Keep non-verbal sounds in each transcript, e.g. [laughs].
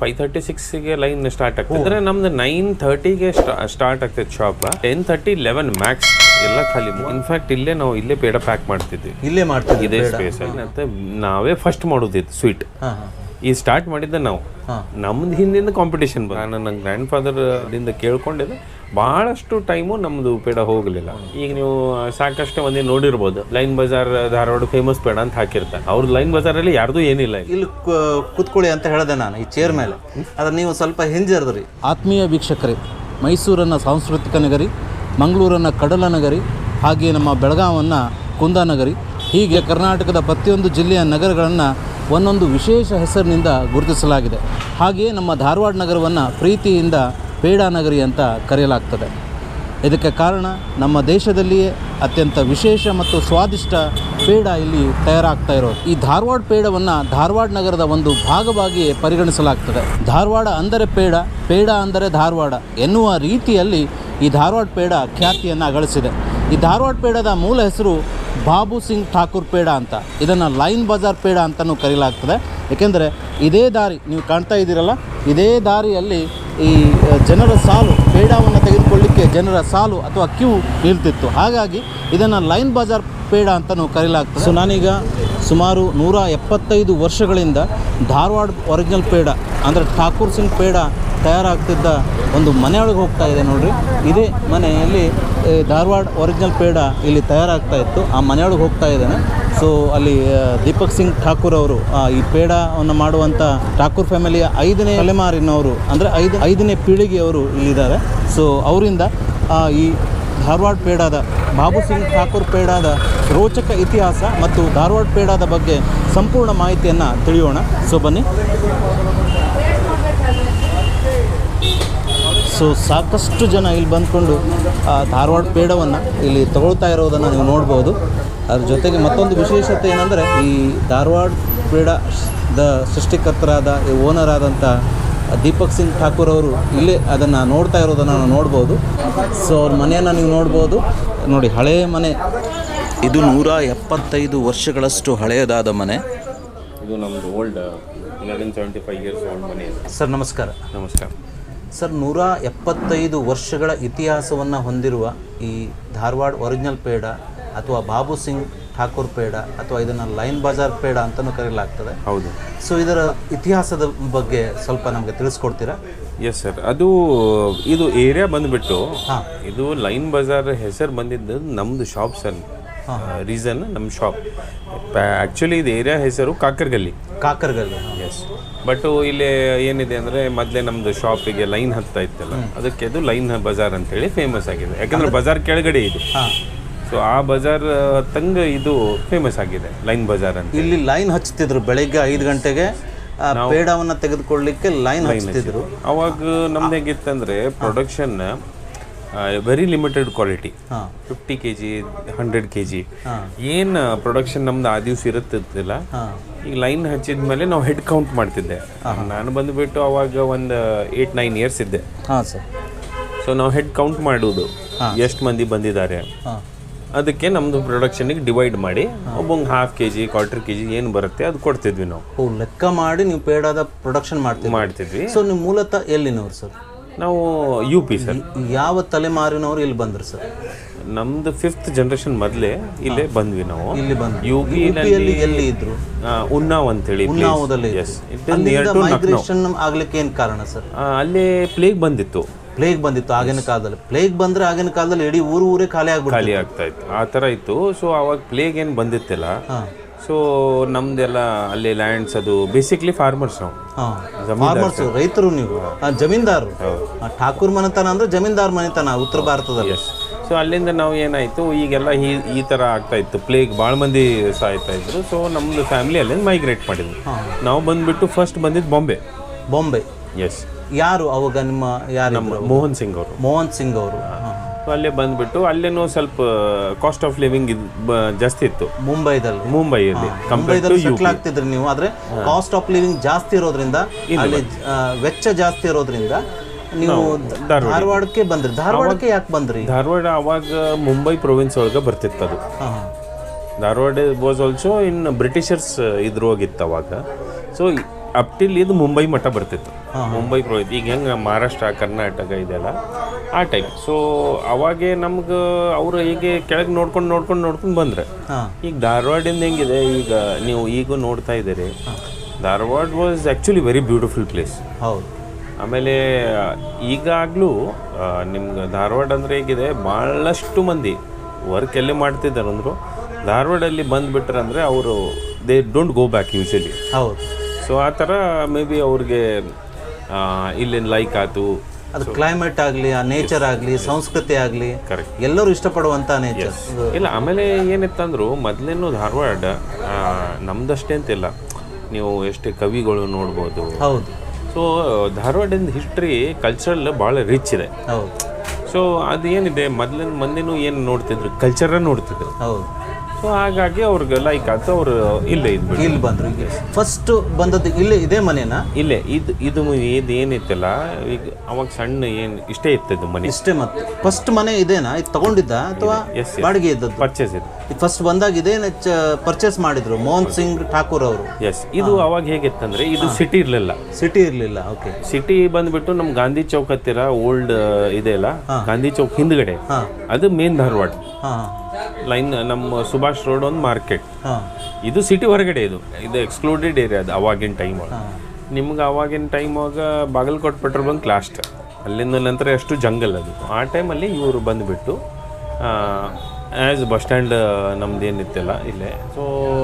Five thirty ಸಿಕ್ಸ್ಗೆ line start ಆಗ್ತದೆ. ಅಂದ್ರೆ ನಮ್ದು ನೈನ್ ತರ್ಟಿಗೆ ಸ್ಟಾರ್ಟ್ ಆಗ್ತದೆ shop ten thirty eleven max ಎಲ್ಲ ಖಾಲಿ ಇನ್ಫ್ಯಾಕ್ಟ್ ಇಲ್ಲೇ ನಾವು ಇಲ್ಲೇ ಪೇಡ ಪ್ಯಾಕ್ ಮಾಡ್ತಿದ್ವಿ. ಇಲ್ಲೇ ಮಾಡ್ತೀವಿ ಇದೇ ಸ್ಪೇಸ್ ನಾವೇ ಫಸ್ಟ್ ಮಾಡೋದಿತ್ತು ಸ್ವೀಟ್ ಈ ಸ್ಟಾರ್ಟ್ ಮಾಡಿದ್ದೆ ನಾವು. ನಮ್ದು ಹಿಂದಿಂದ ಕಾಂಪಿಟೇಷನ್ ನಾನು ನನ್ನ ಗ್ರ್ಯಾಂಡ್ ಫಾದರ್ ದಿಂದ ಕೇಳ್ಕೊಂಡಿದ್ದೆ ಭಾಳಷ್ಟು ಟೈಮು ನಮ್ಮದು ಪೇಡ ಹೋಗಲಿಲ್ಲ. ಈಗ ನೀವು ಸಾಕಷ್ಟು ಮಂದಿ ನೋಡಿರ್ಬೋದು ಲೈನ್ ಬಜಾರ್ ಧಾರವಾಡ ಫೇಮಸ್ ಪೇಡ ಅಂತ ಹಾಕಿರ್ತಾರೆ. ಅವ್ರು ಲೈನ್ ಬಜಾರಲ್ಲಿ ಯಾರ್ದು ಏನಿಲ್ಲ ಇಲ್ಲಿ. ಕೂತ್ಕೊಳ್ಳಿ ಅಂತ ಹೇಳಿದೆ ನಾನು ಈ ಚೇರ್ ಮೇಲೆ. ಅದ್ರ ನೀವು ಸ್ವಲ್ಪ ಹಿಂಜರಿದ್ರಿ ಆತ್ಮೀಯ ವೀಕ್ಷಕರೇ ಮೈಸೂರನ್ನು ಸಾಂಸ್ಕೃತಿಕ ನಗರಿ ಮಂಗಳೂರನ್ನು ಕಡಲ ನಗರಿ ಹಾಗೆ ನಮ್ಮ ಬೆಳಗಾವನ್ನು ಕುಂದಾನಗರಿ ಹೀಗೆ ಕರ್ನಾಟಕದ ಪ್ರತಿಯೊಂದು ಜಿಲ್ಲೆಯ ನಗರಗಳನ್ನು ಒಂದೊಂದು ವಿಶೇಷ ಹೆಸರಿನಿಂದ ಗುರುತಿಸಲಾಗಿದೆ. ಹಾಗೆಯೇ ನಮ್ಮ ಧಾರವಾಡ ನಗರವನ್ನು ಪ್ರೀತಿಯಿಂದ ಪೇಡಾ ನಗರಿ ಅಂತ ಕರೆಯಲಾಗ್ತದೆ. ಇದಕ್ಕೆ ಕಾರಣ ನಮ್ಮ ದೇಶದಲ್ಲಿಯೇ ಅತ್ಯಂತ ವಿಶೇಷ ಮತ್ತು ಸ್ವಾದಿಷ್ಟ ಪೇಡ ಇಲ್ಲಿ ತಯಾರಾಗ್ತಾ ಇರೋದು. ಈ ಧಾರವಾಡ ಪೇಡವನ್ನು ಧಾರವಾಡ ನಗರದ ಒಂದು ಭಾಗವಾಗಿಯೇ ಪರಿಗಣಿಸಲಾಗ್ತದೆ. ಧಾರವಾಡ ಅಂದರೆ ಪೇಡ ಪೇಡ ಅಂದರೆ ಧಾರವಾಡ ಎನ್ನುವ ರೀತಿಯಲ್ಲಿ ಈ ಧಾರವಾಡ ಪೇಡ ಖ್ಯಾತಿಯನ್ನು ಗಳಿಸಿದೆ ಈ ಧಾರವಾಡ ಪೇಡದ ಮೂಲ ಹೆಸರು ಬಾಬು ಸಿಂಗ್ ಠಾಕೂರ್ ಪೇಡ ಅಂತ. ಇದನ್ನು ಲೈನ್ ಬಜಾರ್ ಪೇಡ ಅಂತಲೂ ಕರೆಯಲಾಗ್ತದೆ ಏಕೆಂದರೆ ಇದೇ ದಾರಿ ನೀವು ಕಾಣ್ತಾ ಇದ್ದೀರಲ್ಲ, ಇದೇ ದಾರಿಯಲ್ಲಿ ಈ ಜನರ ಸಾಲು, ಪೇಡವನ್ನು ತೆಗೆದುಕೊಳ್ಳಿಕ್ಕೆ ಜನರ ಸಾಲು ಅಥವಾ ಕ್ಯೂ ನಿಲ್ತಿತ್ತು. ಹಾಗಾಗಿ ಇದನ್ನು ಲೈನ್ ಬಜಾರ್ ಪೇಡ ಅಂತಲೂ ಕರೀಲಾಗ್ತದೆ. ಸೊ ನಾನೀಗ ಸುಮಾರು ನೂರ ಎಪ್ಪತ್ತೈದು ವರ್ಷಗಳಿಂದ ಧಾರವಾಡ ಒರಿಜಿನಲ್ ಪೇಡ, ಅಂದರೆ ಠಾಕೂರ್ ಸಿಂಗ್ ಪೇಡ ತಯಾರಾಗ್ತಿದ್ದ ಒಂದು ಮನೆಯೊಳಗೆ ಹೋಗ್ತಾ ಇದೆ ನೋಡಿರಿ. ಇದೇ ಮನೆಯಲ್ಲಿ ಧಾರವಾಡ ಒರಿಜಿನಲ್ ಪೇಡ ಇಲ್ಲಿ ತಯಾರಾಗ್ತಾ ಇತ್ತು. ಆ ಮನೆಯೊಳಗೆ ಹೋಗ್ತಾ ಇದ್ದಾನೆ. ಸೊ ಅಲ್ಲಿ ದೀಪಕ್ ಸಿಂಗ್ ಠಾಕೂರ್ ಅವರು ಈ ಪೇಡವನ್ನು ಮಾಡುವಂಥ ಠಾಕೂರ್ ಫ್ಯಾಮಿಲಿಯ ಐದನೇ ತಲೆಮಾರಿನವರು, ಅಂದರೆ ಐದು, ಐದನೇ ಪೀಳಿಗೆಯವರು ಇಲ್ಲಿದ್ದಾರೆ. ಸೊ ಅವರಿಂದ ಈ ಧಾರವಾಡ ಪೇಡಾದ ಬಾಬು ಸಿಂಗ್ ಠಾಕೂರ್ ಪೇಡಾದ ರೋಚಕ ಇತಿಹಾಸ ಮತ್ತು ಧಾರವಾಡ ಪೇಡಾದ ಬಗ್ಗೆ ಸಂಪೂರ್ಣ ಮಾಹಿತಿಯನ್ನು ತಿಳಿಯೋಣ. ಸೊ, ಬನ್ನಿ. ಸೊ, ಸಾಕಷ್ಟು ಜನ ಇಲ್ಲಿ ಬಂದ್ಕೊಂಡು ಧಾರವಾಡ ಪೇಡವನ್ನು ಇಲ್ಲಿ ತಗೊಳ್ತಾ ಇರೋದನ್ನು ನೀವು ನೋಡ್ಬೋದು. ಅದ್ರ ಜೊತೆಗೆ ಮತ್ತೊಂದು ವಿಶೇಷತೆ ಏನಂದರೆ, ಈ ಧಾರವಾಡ ಪೇಡದ ಸೃಷ್ಟಿಕರ್ತರಾದ, ಈ ಓನರ್ ಆದಂಥ ದೀಪಕ್ ಸಿಂಗ್ ಠಾಕೂರ್ ಅವರು ಇಲ್ಲೇ ಅದನ್ನು ನೋಡ್ತಾ ಇರೋದನ್ನು ನಾವು ನೋಡ್ಬೋದು. ಸೊ ಅವ್ರ ಮನೆಯನ್ನು ನೀವು ನೋಡ್ಬೋದು. ನೋಡಿ ಹಳೆಯ ಮನೆ. ಇದು ನೂರ ಎಪ್ಪತ್ತೈದು ವರ್ಷಗಳಷ್ಟು ಹಳೆಯದಾದ ಮನೆ. ಇದು ನಮ್ಮದು old eleven seventy five years old ಮನೆ ಸರ್ ನಮಸ್ಕಾರ. ನಮಸ್ಕಾರ. ಸರ್ ನೂರ ಎಪ್ಪತ್ತೈದು ವರ್ಷಗಳ ಇತಿಹಾಸವನ್ನು ಹೊಂದಿರುವ ಈ ಧಾರವಾಡ ಒರಿಜಿನಲ್ ಪೇಡ ಅಥವಾ ಬಾಬು ಸಿಂಗ್ ಠಾಕೂರ್ ಪೇಡ ಅಥವಾ ಇದನ್ನು ಲೈನ್ ಬಜಾರ್ ಪೇಡ ಅಂತಲೂ ಕರೆಯಲಾಗ್ತದೆ ಹೌದು. ಸೊ ಇದರ ಇತಿಹಾಸದ ಬಗ್ಗೆ ಸ್ವಲ್ಪ ನಮಗೆ ತಿಳಿಸ್ಕೊಡ್ತೀರಾ? ಎಸ್ ಸರ್ ಅದು ಇದು ಏರಿಯಾ ಬಂದ್ಬಿಟ್ಟು. ಇದು ಲೈನ್ ಬಜಾರ್ ಹೆಸರು ಬಂದಿದ್ದು ನಮ್ಮದು ಶಾಪ್ ಸರ್ ರೀಸನ್ ನಮ್ಮ ಶಾಪ್ ಆ್ಯಕ್ಚುಲಿ ಇದು ಏರಿಯಾ ಹೆಸರು ಕಾಕರ್ಗಲ್ಲಿ. ಕಾಕರ್ಗಲ್ಲಿ ಎಸ್ ಬಟ್ ಇಲ್ಲಿ ಏನಿದೆ ಅಂದರೆ ಮೊದಲೇ ನಮ್ಮದು ಶಾಪಿಗೆ ಲೈನ್ ಹತ್ತಾ ಇತ್ತಲ್ಲ ಅದಕ್ಕೆ ಅದು ಲೈನ್ ಬಜಾರ್ ಅಂತೇಳಿ ಫೇಮಸ್ ಆಗಿದೆ. ಯಾಕಂದ್ರೆ ಬಜಾರ್ ಕೆಳಗಡೆ ಇದೆ. ಹಾಂ. ಸೊ ಆ ಬಜಾರ್ ತಂಗ ಇದು ಫೇಮಸ್ ಆಗಿದೆ ಲೈನ್ ಬಜಾರ್ ಅಂತ. ಇಲ್ಲಿ ಲೈನ್ ಹಚ್ತಿದ್ರು ಬೆಳಗ್ಗೆ ಐದು ಗಂಟೆಗೆ ಪೇಡವನ್ನ ತೆಗೆದುಕೊಳ್ಳಿಕ್ಕೆ ಲೈನ್ ಹಚ್ತಿದ್ರು. ಅವಾಗ ನಮ್ದು ಹೇಗಿತ್ತಂದ್ರೆ production very limited quality fifty K G hundred K G. ಏನು ಪ್ರೊಡಕ್ಷನ್ ನಮ್ದು ಆ ದಿವ್ಸ ಇರುತ್ತಿದ್ದಿಲ್ಲ ಈಗ ಲೈನ್ ಹಚ್ಚಿದ ಮೇಲೆ ನಾವು ಹೆಡ್ ಕೌಂಟ್ ಮಾಡ್ತಿದ್ದೆ. ನಾನು ಬಂದ್ಬಿಟ್ಟು ಅವಾಗ ಒಂದು ಏಯ್ಟ್ ನೈನ್ ಇಯರ್ಸ್ ಇದ್ದೆ. ಹಾಂ ಸರ್ ಸೊ ನಾವು ಹೆಡ್ ಕೌಂಟ್ ಮಾಡೋದು. ಎಷ್ಟು ಮಂದಿ ಬಂದಿದ್ದಾರೆ? ಅದಕ್ಕೆ ನಮ್ದು ಪ್ರೊಡಕ್ಷನಿಗೆ ಡಿವೈಡ್ ಮಾಡಿ ಒಬ್ಬಂಗೆ half K G quarter K G ಏನು ಬರುತ್ತೆ ಅದು ಕೊಡ್ತಿದ್ವಿ ನಾವು. ಓ ಲೆಕ್ಕ ಮಾಡಿ ನೀವು ಪೇಡಾದ ಪ್ರೊಡಕ್ಷನ್ ಮಾಡ್ತೀವಿ ಮಾಡ್ತಿದ್ವಿ. ಸೊ ನೀವು ಮೂಲತಃ ಎಲ್ಲಿನವ್ರು ಸರ್? ನಾವು ಯು ಪಿ ಸರ್. ಯಾವ ತಲೆಮಾರಿನವರು ಇಲ್ಲಿ ಬಂದ್ರು ಸರ್? ನಮ್ದು ಫಿಫ್ತ್ ಜನರೇಷನ್ ಮೊದಲೇ ಇಲ್ಲೇ ಬಂದ್ವಿ ನಾವು. ಇಲ್ಲಿ ಬಂದು ಯು ಪಿಯಲ್ಲಿ ಎಲ್ಲಿ ಇದ್ರು? ಉನ್ನಾವ್ ಅಂತೇಳಿ ಉನ್ನಾವದಲ್ಲಿ ಮೈಗ್ರೇಷನ್ ಆಗ್ಲಿಕ್ಕೆ ಏನ್ ಕಾರಣ ಸರ್? ಅಲ್ಲೇ ಪ್ಲೇಗ್ ಬಂದಿತ್ತು. ಪ್ಲೇಗ್ ಬಂದಿತ್ತು ಆಗಿನ ಕಾಲದಲ್ಲಿ. ಪ್ಲೇಗ್ ಬಂದ್ರೆ ಆಗಿನ ಕಾಲದಲ್ಲಿ ಇಡೀ ಊರು ಊರೇ ಖಾಲಿ ಆಗ್ಬಿಟ್ಟು ಖಾಲಿ ಆಗ್ತಾ ಇತ್ತು. ಆ ಥರ ಇತ್ತು. ಸೊ ಅವಾಗ ಪ್ಲೇಗ್ ಏನು ಬಂದಿತ್ತಿಲ್ಲ. ಸೊ ನಮ್ದೆಲ್ಲ ಅಲ್ಲಿ ಲ್ಯಾಂಡ್ಸ್ ಅದು ಬೇಸಿಕ್ಲಿ ಫಾರ್ಮರ್ಸ್ ನಾವು. ಹಾ. ಫಾರ್ಮರ್ಸ್ ರೈತರು ನೀವು. ಜಮೀನ್ದಾರರು. ಠಾಕೂರ್ ಮನೆತನ ಅಂದ್ರೆ ಜಮೀನ್ದಾರ್ ಮನೆತನ ಉತ್ತರ ಭಾರತದಲ್ಲಿ. ಸೊ ಅಲ್ಲಿಂದ ನಾವು ಏನಾಯಿತು ಈಗೆಲ್ಲ ಈ ಈ ಥರ ಆಗ್ತಾ ಇತ್ತು. ಪ್ಲೇಗ್ ಭಾಳ ಮಂದಿ ಸಾಯ್ತಾ ಇದ್ರು. ಸೊ ನಮ್ಮದು ಫ್ಯಾಮಿಲಿ ಅಲ್ಲಿಂದ ಮೈಗ್ರೇಟ್ ಮಾಡಿದ್ವಿ ನಾವು ಬಂದ್ಬಿಟ್ಟು ಫಸ್ಟ್ ಬಂದಿದ್ದು ಬಾಂಬೆ ಬಾಂಬೆ ಎಸ್ ಯಾರು ಅವಾಗ ನಿಮ್ಮ ಯಾರು ನಮ್ಮ ಮೋಹನ್ ಸಿಂಗ್ ಅವರು. ಮೋಹನ್ ಸಿಂಗ್ ಅವರು. ಅಲ್ಲೇ ಬಂದ್ಬಿಟ್ಟು ಅಲ್ಲೇನೂ ಸ್ವಲ್ಪ ಕಾಸ್ಟ್ ಆಫ್ ಲಿವಿಂಗ್ ಇದು ಜಾಸ್ತಿ ಇತ್ತು. ಮುಂಬೈದಲ್ಲಿ. ಮುಂಬೈಯಲ್ಲಿ ಮುಂಬೈದಲ್ಲಿ ಸೆಟ್ಲ್ ಆಗ್ತಿದ್ರಿ ನೀವು. ಆದ್ರೆ ಕಾಸ್ಟ್ ಆಫ್ ಲಿವಿಂಗ್ ಜಾಸ್ತಿ ಇರೋದ್ರಿಂದ ಅಲ್ಲಿ ವೆಚ್ಚ ಜಾಸ್ತಿ ಇರೋದ್ರಿಂದ ನೀವು ಧಾರವಾಡಕ್ಕೆ ಬಂದ್ರಿ. ಧಾರವಾಡಕ್ಕೆ ಯಾಕೆ ಬಂದ್ರಿ? ಧಾರವಾಡ ಅವಾಗ ಮುಂಬೈ ಪ್ರೊವಿನ್ಸ್ ಒಳಗೆ ಬರ್ತಿತ್ತು ಅದು. Dharwad was also in Britishers ಇದ್ರೊಳಗಿತ್ತು ಅವಾಗ. ಸೊ ಅಪ್ ಟಿಲ್ ಇದು ಮುಂಬೈ ಮಟ್ಟ ಬರ್ತಿತ್ತು. ಮುಂಬೈ ಪ್ರೋಹಿತ್ ಈಗ ಹೆಂಗೆ ಮಹಾರಾಷ್ಟ್ರ ಕರ್ನಾಟಕ ಇದೆಲ್ಲ ಆ ಟೈಪ್ ಸೊ ಅವಾಗೆ ನಮ್ಗೆ ಅವರು ಹೀಗೆ ಕೆಳಗೆ ನೋಡ್ಕೊಂಡು ನೋಡ್ಕೊಂಡು ನೋಡ್ಕೊಂಡು ಬಂದ್ರೆ. ಈಗ ಧಾರವಾಡಿಂದ ಹೆಂಗಿದೆ? ಈಗ ನೀವು ಈಗ ನೋಡ್ತಾ ಇದ್ದೀರಿ. Dharwad was actually very beautiful place ಹೌದು. ಆಮೇಲೆ ಈಗಾಗಲೂ ನಿಮ್ಗೆ ಧಾರವಾಡ ಅಂದರೆ ಹೇಗಿದೆ? ಭಾಳಷ್ಟು ಮಂದಿ ವರ್ಕ್ ಎಲ್ಲಿ ಮಾಡ್ತಿದ್ದಾರೆ ಅಂದರು ಧಾರವಾಡಲ್ಲಿ ಬಂದುಬಿಟ್ರೆ ಅಂದರೆ ಅವರು they don't go back usually ಹೌದು. ಸೊ ಆ ಥರ ಮೇ ಬಿ ಅವ್ರಿಗೆ ಇಲ್ಲಿನ ಲೈಕ್ ಆಯ್ತು. ಅದು ಕ್ಲೈಮೇಟ್ ಆಗಲಿ ಆ ನೇಚರ್ ಆಗಲಿ ಸಂಸ್ಕೃತಿ ಆಗಲಿ. ಎಲ್ಲರೂ ಇಷ್ಟಪಡುವಂಥ ನೇಚರ್ ಇಲ್ಲ ಆಮೇಲೆ ಏನಿತ್ತಂದ್ರು ಮೊದಲೇನು ಧಾರವಾಡ ನಮ್ದಷ್ಟೇ ಅಂತಿಲ್ಲ ನೀವು ಎಷ್ಟೇ ಕವಿಗಳು ನೋಡ್ಬೋದು. ಹೌದು. ಸೊ ಧಾರವಾಡದ ಹಿಸ್ಟ್ರಿ ಕಲ್ಚರಲ್ ಭಾಳ ರಿಚ್ ಇದೆ. ಹೌದು. ಸೊ ಅದು ಏನಿದೆ ಮೊದಲಿನ ಮಂದಿನೂ ಏನು ನೋಡ್ತಿದ್ರು? ಕಲ್ಚರ ನೋಡ್ತಿದ್ರು. ಹೌದು. ಸೊ ಹಾಗಾಗಿ ಅವ್ರಿಗೆ ಲೈಕ್ ಆಯ್ತು ಅವರು ಇಲ್ಲೇ ಇದ್ಬಿಟ್ಟು ಇಲ್ಲಿ ಬಂದ್ರು ಫಸ್ಟ್ ಬಂದದ್ದು ಇಲ್ಲೇ ಇದೇ ಮನೆನಾ? ಇಲ್ಲೇ ಇದು ಇದು ಇದು ಏನಿತ್ತಲ್ಲ ಈಗ ಅವಾಗ ಸಣ್ಣ ಏನು ಇಷ್ಟೇ ಇತ್ತಿದ್ದು ಮನೆ. ಇಷ್ಟೇ ಮತ್ತೆ. ಫಸ್ಟ್ ಮನೆ ಇದೇನಾ? ಇದು ತಗೊಂಡಿದ್ದ ಅಥವಾ. ಬಾಡಿಗೆ ಇದ್ದದ್ದು? ಪರ್ಚೇಸ್ ಇದು ಫಸ್ಟ್ ಬಂದಾಗ ಇದೇನ ಪರ್ಚೇಸ್ ಮಾಡಿದ್ರು? ಮೋಹನ್ ಸಿಂಗ್ ಠಾಕೂರ್ ಅವರು? ಎಸ್ ಇದು ಅವಾಗ ಹೇಗಿತ್ತಂದ್ರೆ ಇದು ಸಿಟಿ ಇರಲಿಲ್ಲ. ಸಿಟಿ ಇರಲಿಲ್ಲ ಓಕೆ ಸಿಟಿ ಬಂದ್ಬಿಟ್ಟು ನಮ್ಮ ಗಾಂಧಿ ಚೌಕ್ ಹತ್ತಿರ ಓಲ್ಡ್ ಇದೆ ಅಲ್ಲ ಗಾಂಧಿ ಚೌಕ್ ಹಿಂದ್ಗಡೆ. ಅದು ಮೇನ್ ಧಾರವಾಡ. ಹಾಂ. ಲೈನ್ ನಮ್ಮ ಸುಭಾಷ್ ರೋಡ್ ಒಂದು ಮಾರ್ಕೆಟ್. ಇದು ಸಿಟಿ ಹೊರಗಡೆ ಇದು. ಇದು ಎಕ್ಸ್ಕ್ಲೂಡೆಡ್ ಏರಿಯಾ ಅದು ಅವಾಗಿನ ಟೈಮ್ ನಿಮ್ಗೆ ಅವಾಗಿನ ಟೈಮ್ ಆಗ ಬಾಗಲಕೋಟೆ ಪೆಟ್ರೋಲ್ ಬಂಕ್ ಲಾಸ್ಟ್ ಅಲ್ಲಿಂದ ನಂತರ ಎಷ್ಟು ಜಂಗಲ್ ಅದು. ಆ ಟೈಮಲ್ಲಿ ಇವರು ಬಂದುಬಿಟ್ಟು ಆ್ಯಸ್ ಬಸ್ ಸ್ಟ್ಯಾಂಡ್ ನಮ್ದು ಏನಿತ್ತಲ್ಲ ಇಲ್ಲೇ. ಸೊ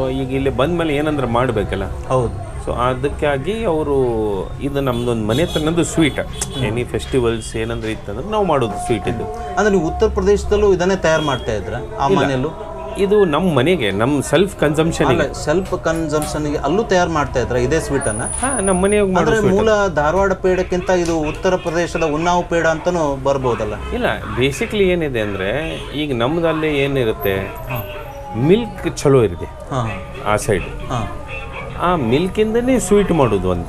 ಈಗ ಇಲ್ಲಿ ಬಂದಮೇಲೆ ಏನಂದ್ರೆ ಮಾಡಬೇಕಲ್ಲ? ಹೌದು. ಸೊ ಅದಕ್ಕಾಗಿ ಅವರು ಇದು ನಮ್ದೊಂದು ಮನೆ ತನ್ನದು ಸ್ವೀಟ್ ಎನಿ ಫೆಸ್ಟಿವಲ್ಸ್ ಏನಂದ್ರೆ ಇತ್ತಂದ್ರೆ ನಾವು ಮಾಡೋದು ಸ್ವೀಟ್ ಇದು. ಅಂದ್ರೆ ನೀವು ಉತ್ತರ ಪ್ರದೇಶದಲ್ಲೂ ಇದನ್ನೇ ತಯಾರು ಮಾಡ್ತಾ ಇದ್ರ ಆ ಮನೆಯಲ್ಲೂ? ಇದು ನಮ್ಮ ಮನೆಗೆ ನಮ್ಮ ಸೆಲ್ಫ್ ಕನ್ಸಂಪ್ಷನ್ ಸೆಲ್ಫ್ ಕನ್ಸಂಪ್ಷನ್ ಅಲ್ಲೂ ತಯಾರು ಮಾಡ್ತಾ ಇದ್ರ ಇದೇ ಸ್ವೀಟ್ ಅನ್ನ? ನಮ್ಮ ಮನೆಯಾಗ ಅಂದ್ರೆ ಮೂಲ ಧಾರವಾಡ ಪೇಡಕ್ಕಿಂತ ಇದು ಉತ್ತರ ಪ್ರದೇಶದ ಉನ್ನಾವ್ ಪೇಡ ಅಂತಾನೂ ಬರ್ಬೋದಲ್ಲ? ಇಲ್ಲ ಬೇಸಿಕ್ಲಿ ಏನಿದೆ ಅಂದ್ರೆ ಈಗ ನಮ್ದಲ್ಲಿ ಏನಿರುತ್ತೆ ಮಿಲ್ಕ್ ಚಲೋ ಇರುತ್ತೆ ಹಾಂ. ಆ ಸೈಡ್ ಆ ಆ ಮಿಲ್ಕಿಂದನೇ ಸ್ವೀಟ್ ಮಾಡೋದು ಒಂದು.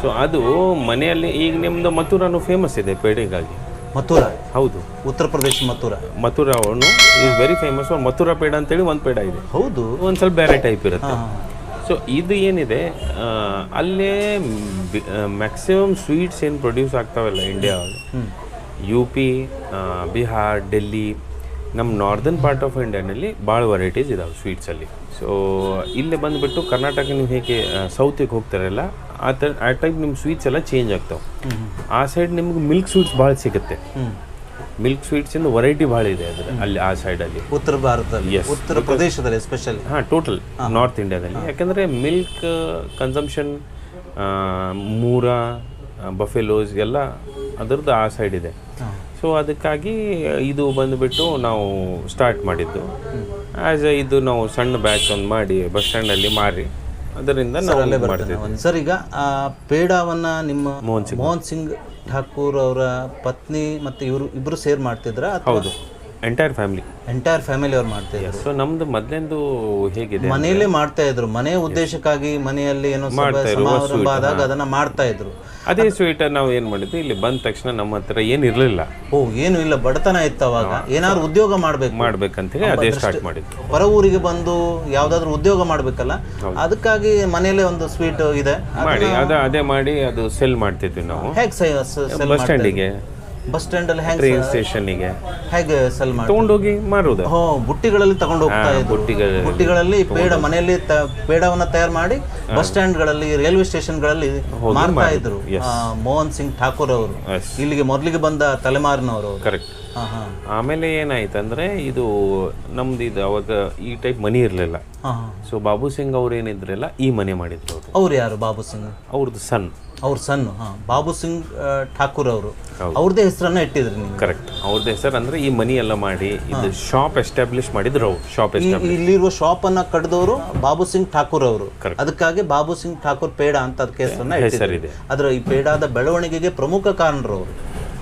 ಸೊ ಅದು ಮನೆಯಲ್ಲಿ ಈಗ ನಿಮ್ಮದು ಮಥುರಾನು ಫೇಮಸ್ ಇದೆ ಪೇಡೆಗಾಗಿ. ಮಥುರ. ಹೌದು. ಉತ್ತರ ಪ್ರದೇಶ ಮಥುರಾ. ಮಥುರಾ ಅವನು is very famous Mathura peda ಅಂತೇಳಿ ಒಂದು ಪೇಡ ಇದೆ. ಹೌದು. ಒಂದು ಸ್ವಲ್ಪ ಬೇರೆ ಟೈಪ್ ಇರುತ್ತೆ. ಸೊ ಇದು ಏನಿದೆ ಅಲ್ಲೇ ಮ್ಯಾಕ್ಸಿಮಮ್ ಸ್ವೀಟ್ಸ್ ಏನು produce ಆಗ್ತಾವಲ್ಲ India U P Bihar Delhi ನಮ್ಮ ನಾರ್ದನ್ ಪಾರ್ಟ್ ಆಫ್ ಇಂಡಿಯಾನಲ್ಲಿ ಭಾಳ ವೆರೈಟೀಸ್ ಇದಾವೆ ಸ್ವೀಟ್ಸಲ್ಲಿ ಸೊ ಇಲ್ಲೇ ಬಂದುಬಿಟ್ಟು ಕರ್ನಾಟಕ ನೀವು ಹೇಗೆ ಸೌತಿಗೆ ಹೋಗ್ತಾರಲ್ಲ ಆ ಥರ ಆ ಟೈಪ್ ನಿಮ್ಮ ಸ್ವೀಟ್ಸ್ ಎಲ್ಲ ಚೇಂಜ್ ಆಗ್ತಾವೆ. ಆ ಸೈಡ್ ನಿಮ್ಗೆ ಮಿಲ್ಕ್ ಸ್ವೀಟ್ಸ್ ಭಾಳ ಸಿಗುತ್ತೆ. ಮಿಲ್ಕ್ ಸ್ವೀಟ್ಸಿಂದ ವೆರೈಟಿ ಭಾಳ ಇದೆ ಅದ್ರ ಅಲ್ಲಿ ಆ ಸೈಡಲ್ಲಿ ಉತ್ತರ ಭಾರತದಲ್ಲಿ ಉತ್ತರ ಪ್ರದೇಶದಲ್ಲಿ ಎಸ್ಪೆಷಲಿ ಹಾಂ ಟೋಟಲ್ ನಾರ್ತ್ ಇಂಡಿಯಾದಲ್ಲಿ ಯಾಕಂದರೆ ಮಿಲ್ಕ್ ಕನ್ಸಂಪ್ಷನ್ ಮೂರ ಬಫೆಲೋಸ್ ಎಲ್ಲ ಅದರದ್ದು ಆ ಸೈಡ್ ಇದೆ. ಸೊ ಅದಕ್ಕಾಗಿ ಇದು ಬಂದುಬಿಟ್ಟು ನಾವು ಸ್ಟಾರ್ಟ್ ಮಾಡಿದ್ದು. ಆ್ಯಸ್ ಎ ಇದು ನಾವು ಸಣ್ಣ ಬ್ಯಾಚ್ ಒಂದು ಮಾಡಿ ಬಸ್ ಸ್ಟ್ಯಾಂಡಲ್ಲಿ ಮಾರಿ. ಅದರಿಂದ ನಾವು ಮಾಡ್ತಿದ್ವಿ. ಸರ್ ಈಗ ಆ ಪೇಡಾವನ್ನ ನಿಮ್ಮ ಮೋಹನ್ ಸಿಂಗ್. ಮೋಹನ್ ಸಿಂಗ್ ಠಾಕೂರ್ ಅವರ ಪತ್ನಿ ಮತ್ತು ಇವರು ಇಬ್ಬರು ಸೇರ್ ಮಾಡ್ತಿದ್ರ ಹೌದು. ಎಂಟೈರ್ ಫ್ಯಾಮಿಲಿ ಎಂಟೈರ್ ಫ್ಯಾಮಿಲಿ ಅವ್ರು ಮಾಡ್ತಿದ್ರು ಸೊ ನಮ್ದು ಮೊದಲಿಂದು ಹೇಗಿದೆ ಮನೆಯಲ್ಲೇ ಮಾಡ್ತಾ ಇದ್ರು. ಮನೆ ಉದ್ದೇಶಕ್ಕಾಗಿ ಮನೆಯಲ್ಲಿ ಏನೋ ಸಮಾರಂಭ ಆದಾಗ ಅದನ್ನ ಮಾಡ್ತಾ ಇದ್ರು. ಅದೇ ಸ್ವೀಟ್ ನಾವು ಏನ್ ಮಾಡಿದ್ವಿ? ಇಲ್ಲಿ ಬಂದ ತಕ್ಷಣ ನಮ್ಮ ಹತ್ರ ಏನು ಇರಲಿಲ್ಲ. ಓ ಏನು ಇಲ್ಲ ಬಡತನ ಇತ್ತು ಅವಾಗ. ಏನಾದ್ರು ಉದ್ಯೋಗ ಮಾಡ್ಬೇಕು. ಹೇಳಿ ಅದೇ ಸ್ಟಾರ್ಟ್ ಮಾಡಿದ್ವಿ. ಹೊರ ಊರಿಗೆ ಬಂದು ಯಾವ್ದಾದ್ರು ಉದ್ಯೋಗ ಮಾಡ್ಬೇಕಲ್ಲ ಅದಕ್ಕಾಗಿ ಮನೆಯಲ್ಲೇ ಒಂದು ಸ್ವೀಟ್ ಇದೆ. ಮಾಡಿ ಅದ ಅದೇ ಮಾಡಿ ಅದು ಸೆಲ್ ಮಾಡ್ತಿದ್ವಿ ನಾವು. ಹೇಗೆ ಸೆಲ್ ಬಸ್ ಸ್ಟ್ಯಾಂಡಿಗೆ. ಬಸ್ ಸ್ಟ್ಯಾಂಡ್ ಅಲ್ಲಿ ಹೆಂಗ್ ಟ್ರೈನ್ ಸ್ಟೇಷನ್ನಿಗೆ ಹೇಗೆ ಸೆಲ್ ಮಾಡಿ ತಗೊಂಡೋಗಿ ಮಾರೋದು. ಹೋ ಬುಟ್ಟಿಗಳಲ್ಲಿ ತಗೊಂಡು ಹೋಗ್ತಾ ಇದ್ರು. ಬುಟ್ಟಿಗಳು ಬುಟ್ಟಿಗಳಲ್ಲಿ ಪೇಡ ಮನೆಯಲ್ಲಿ ಪೇಡವನ್ನ ತಯಾರು ಮಾಡಿ ಬಸ್ ಸ್ಟ್ಯಾಂಡ್ಗಳಲ್ಲಿ ರೈಲ್ವೆ ಸ್ಟೇಷನ್ಗಳಲ್ಲಿ ಮಾರ್ತಾ ಇದ್ರು. ಮೋಹನ್ ಸಿಂಗ್ ಠಾಕೂರ್ ಅವರು. ಇಲ್ಲಿಗೆ ಮೊದಲಿಗೆ ಬಂದ ತಲೆಮಾರಿನವರು. ಕರೆಕ್ಟ್ ಆಮೇಲೆ ಏನಾಯ್ತಂದ್ರೆ ಇದು ನಮ್ದು ಇದು ಅವಾಗ ಈ ಟೈಪ್ ಮನಿ ಇರಲಿಲ್ಲ. ಸೊ ಬಾಬು ಸಿಂಗ್ ಅವ್ರು ಏನಿದ್ರಲ್ಲ ಈ ಮನೆ ಮಾಡಿದ್ರು ಅವ್ರು. ಯಾರು ಬಾಬು ಸಿಂಗ್? ಅವ್ರದ್ದು ಸನ್ ಅವ್ರ ಸನ್ ಹಾ ಬಾಬು ಸಿಂಗ್ ಠಾಕೂರ್ ಅವರು. ಅವ್ರದ್ದೇ ಹೆಸರನ್ನ ಇಟ್ಟಿದ್ರು ನೀವು. ಕರೆಕ್ಟ್ ಅವ್ರದ್ದು ಹೆಸರು ಅಂದ್ರೆ ಈ ಮನಿ ಎಲ್ಲ ಮಾಡಿ ಇದು ಶಾಪ್ ಎಸ್ಟಾಬ್ಲಿಷ್ ಮಾಡಿದ್ರು ಅವ್ರು ಶಾಪ್ ಇಲ್ಲಿರುವ ಶಾಪ್ ಅನ್ನ ಕಡ್ದವರು ಬಾಬು ಸಿಂಗ್ ಠಾಕೂರ್ ಅವರು. ಅದಕ್ಕಾಗಿ ಬಾಬು ಸಿಂಗ್ ಠಾಕೂರ್ ಪೇಡ ಅಂತ ಅದಕ್ಕೆ ಹೆಸರನ್ನ ಹೆಸರಿದೆ. ಆದ್ರೆ ಈ ಪೇಡಾದ ಬೆಳವಣಿಗೆಗೆ ಪ್ರಮುಖ ಕಾರಣರು ಅವರು.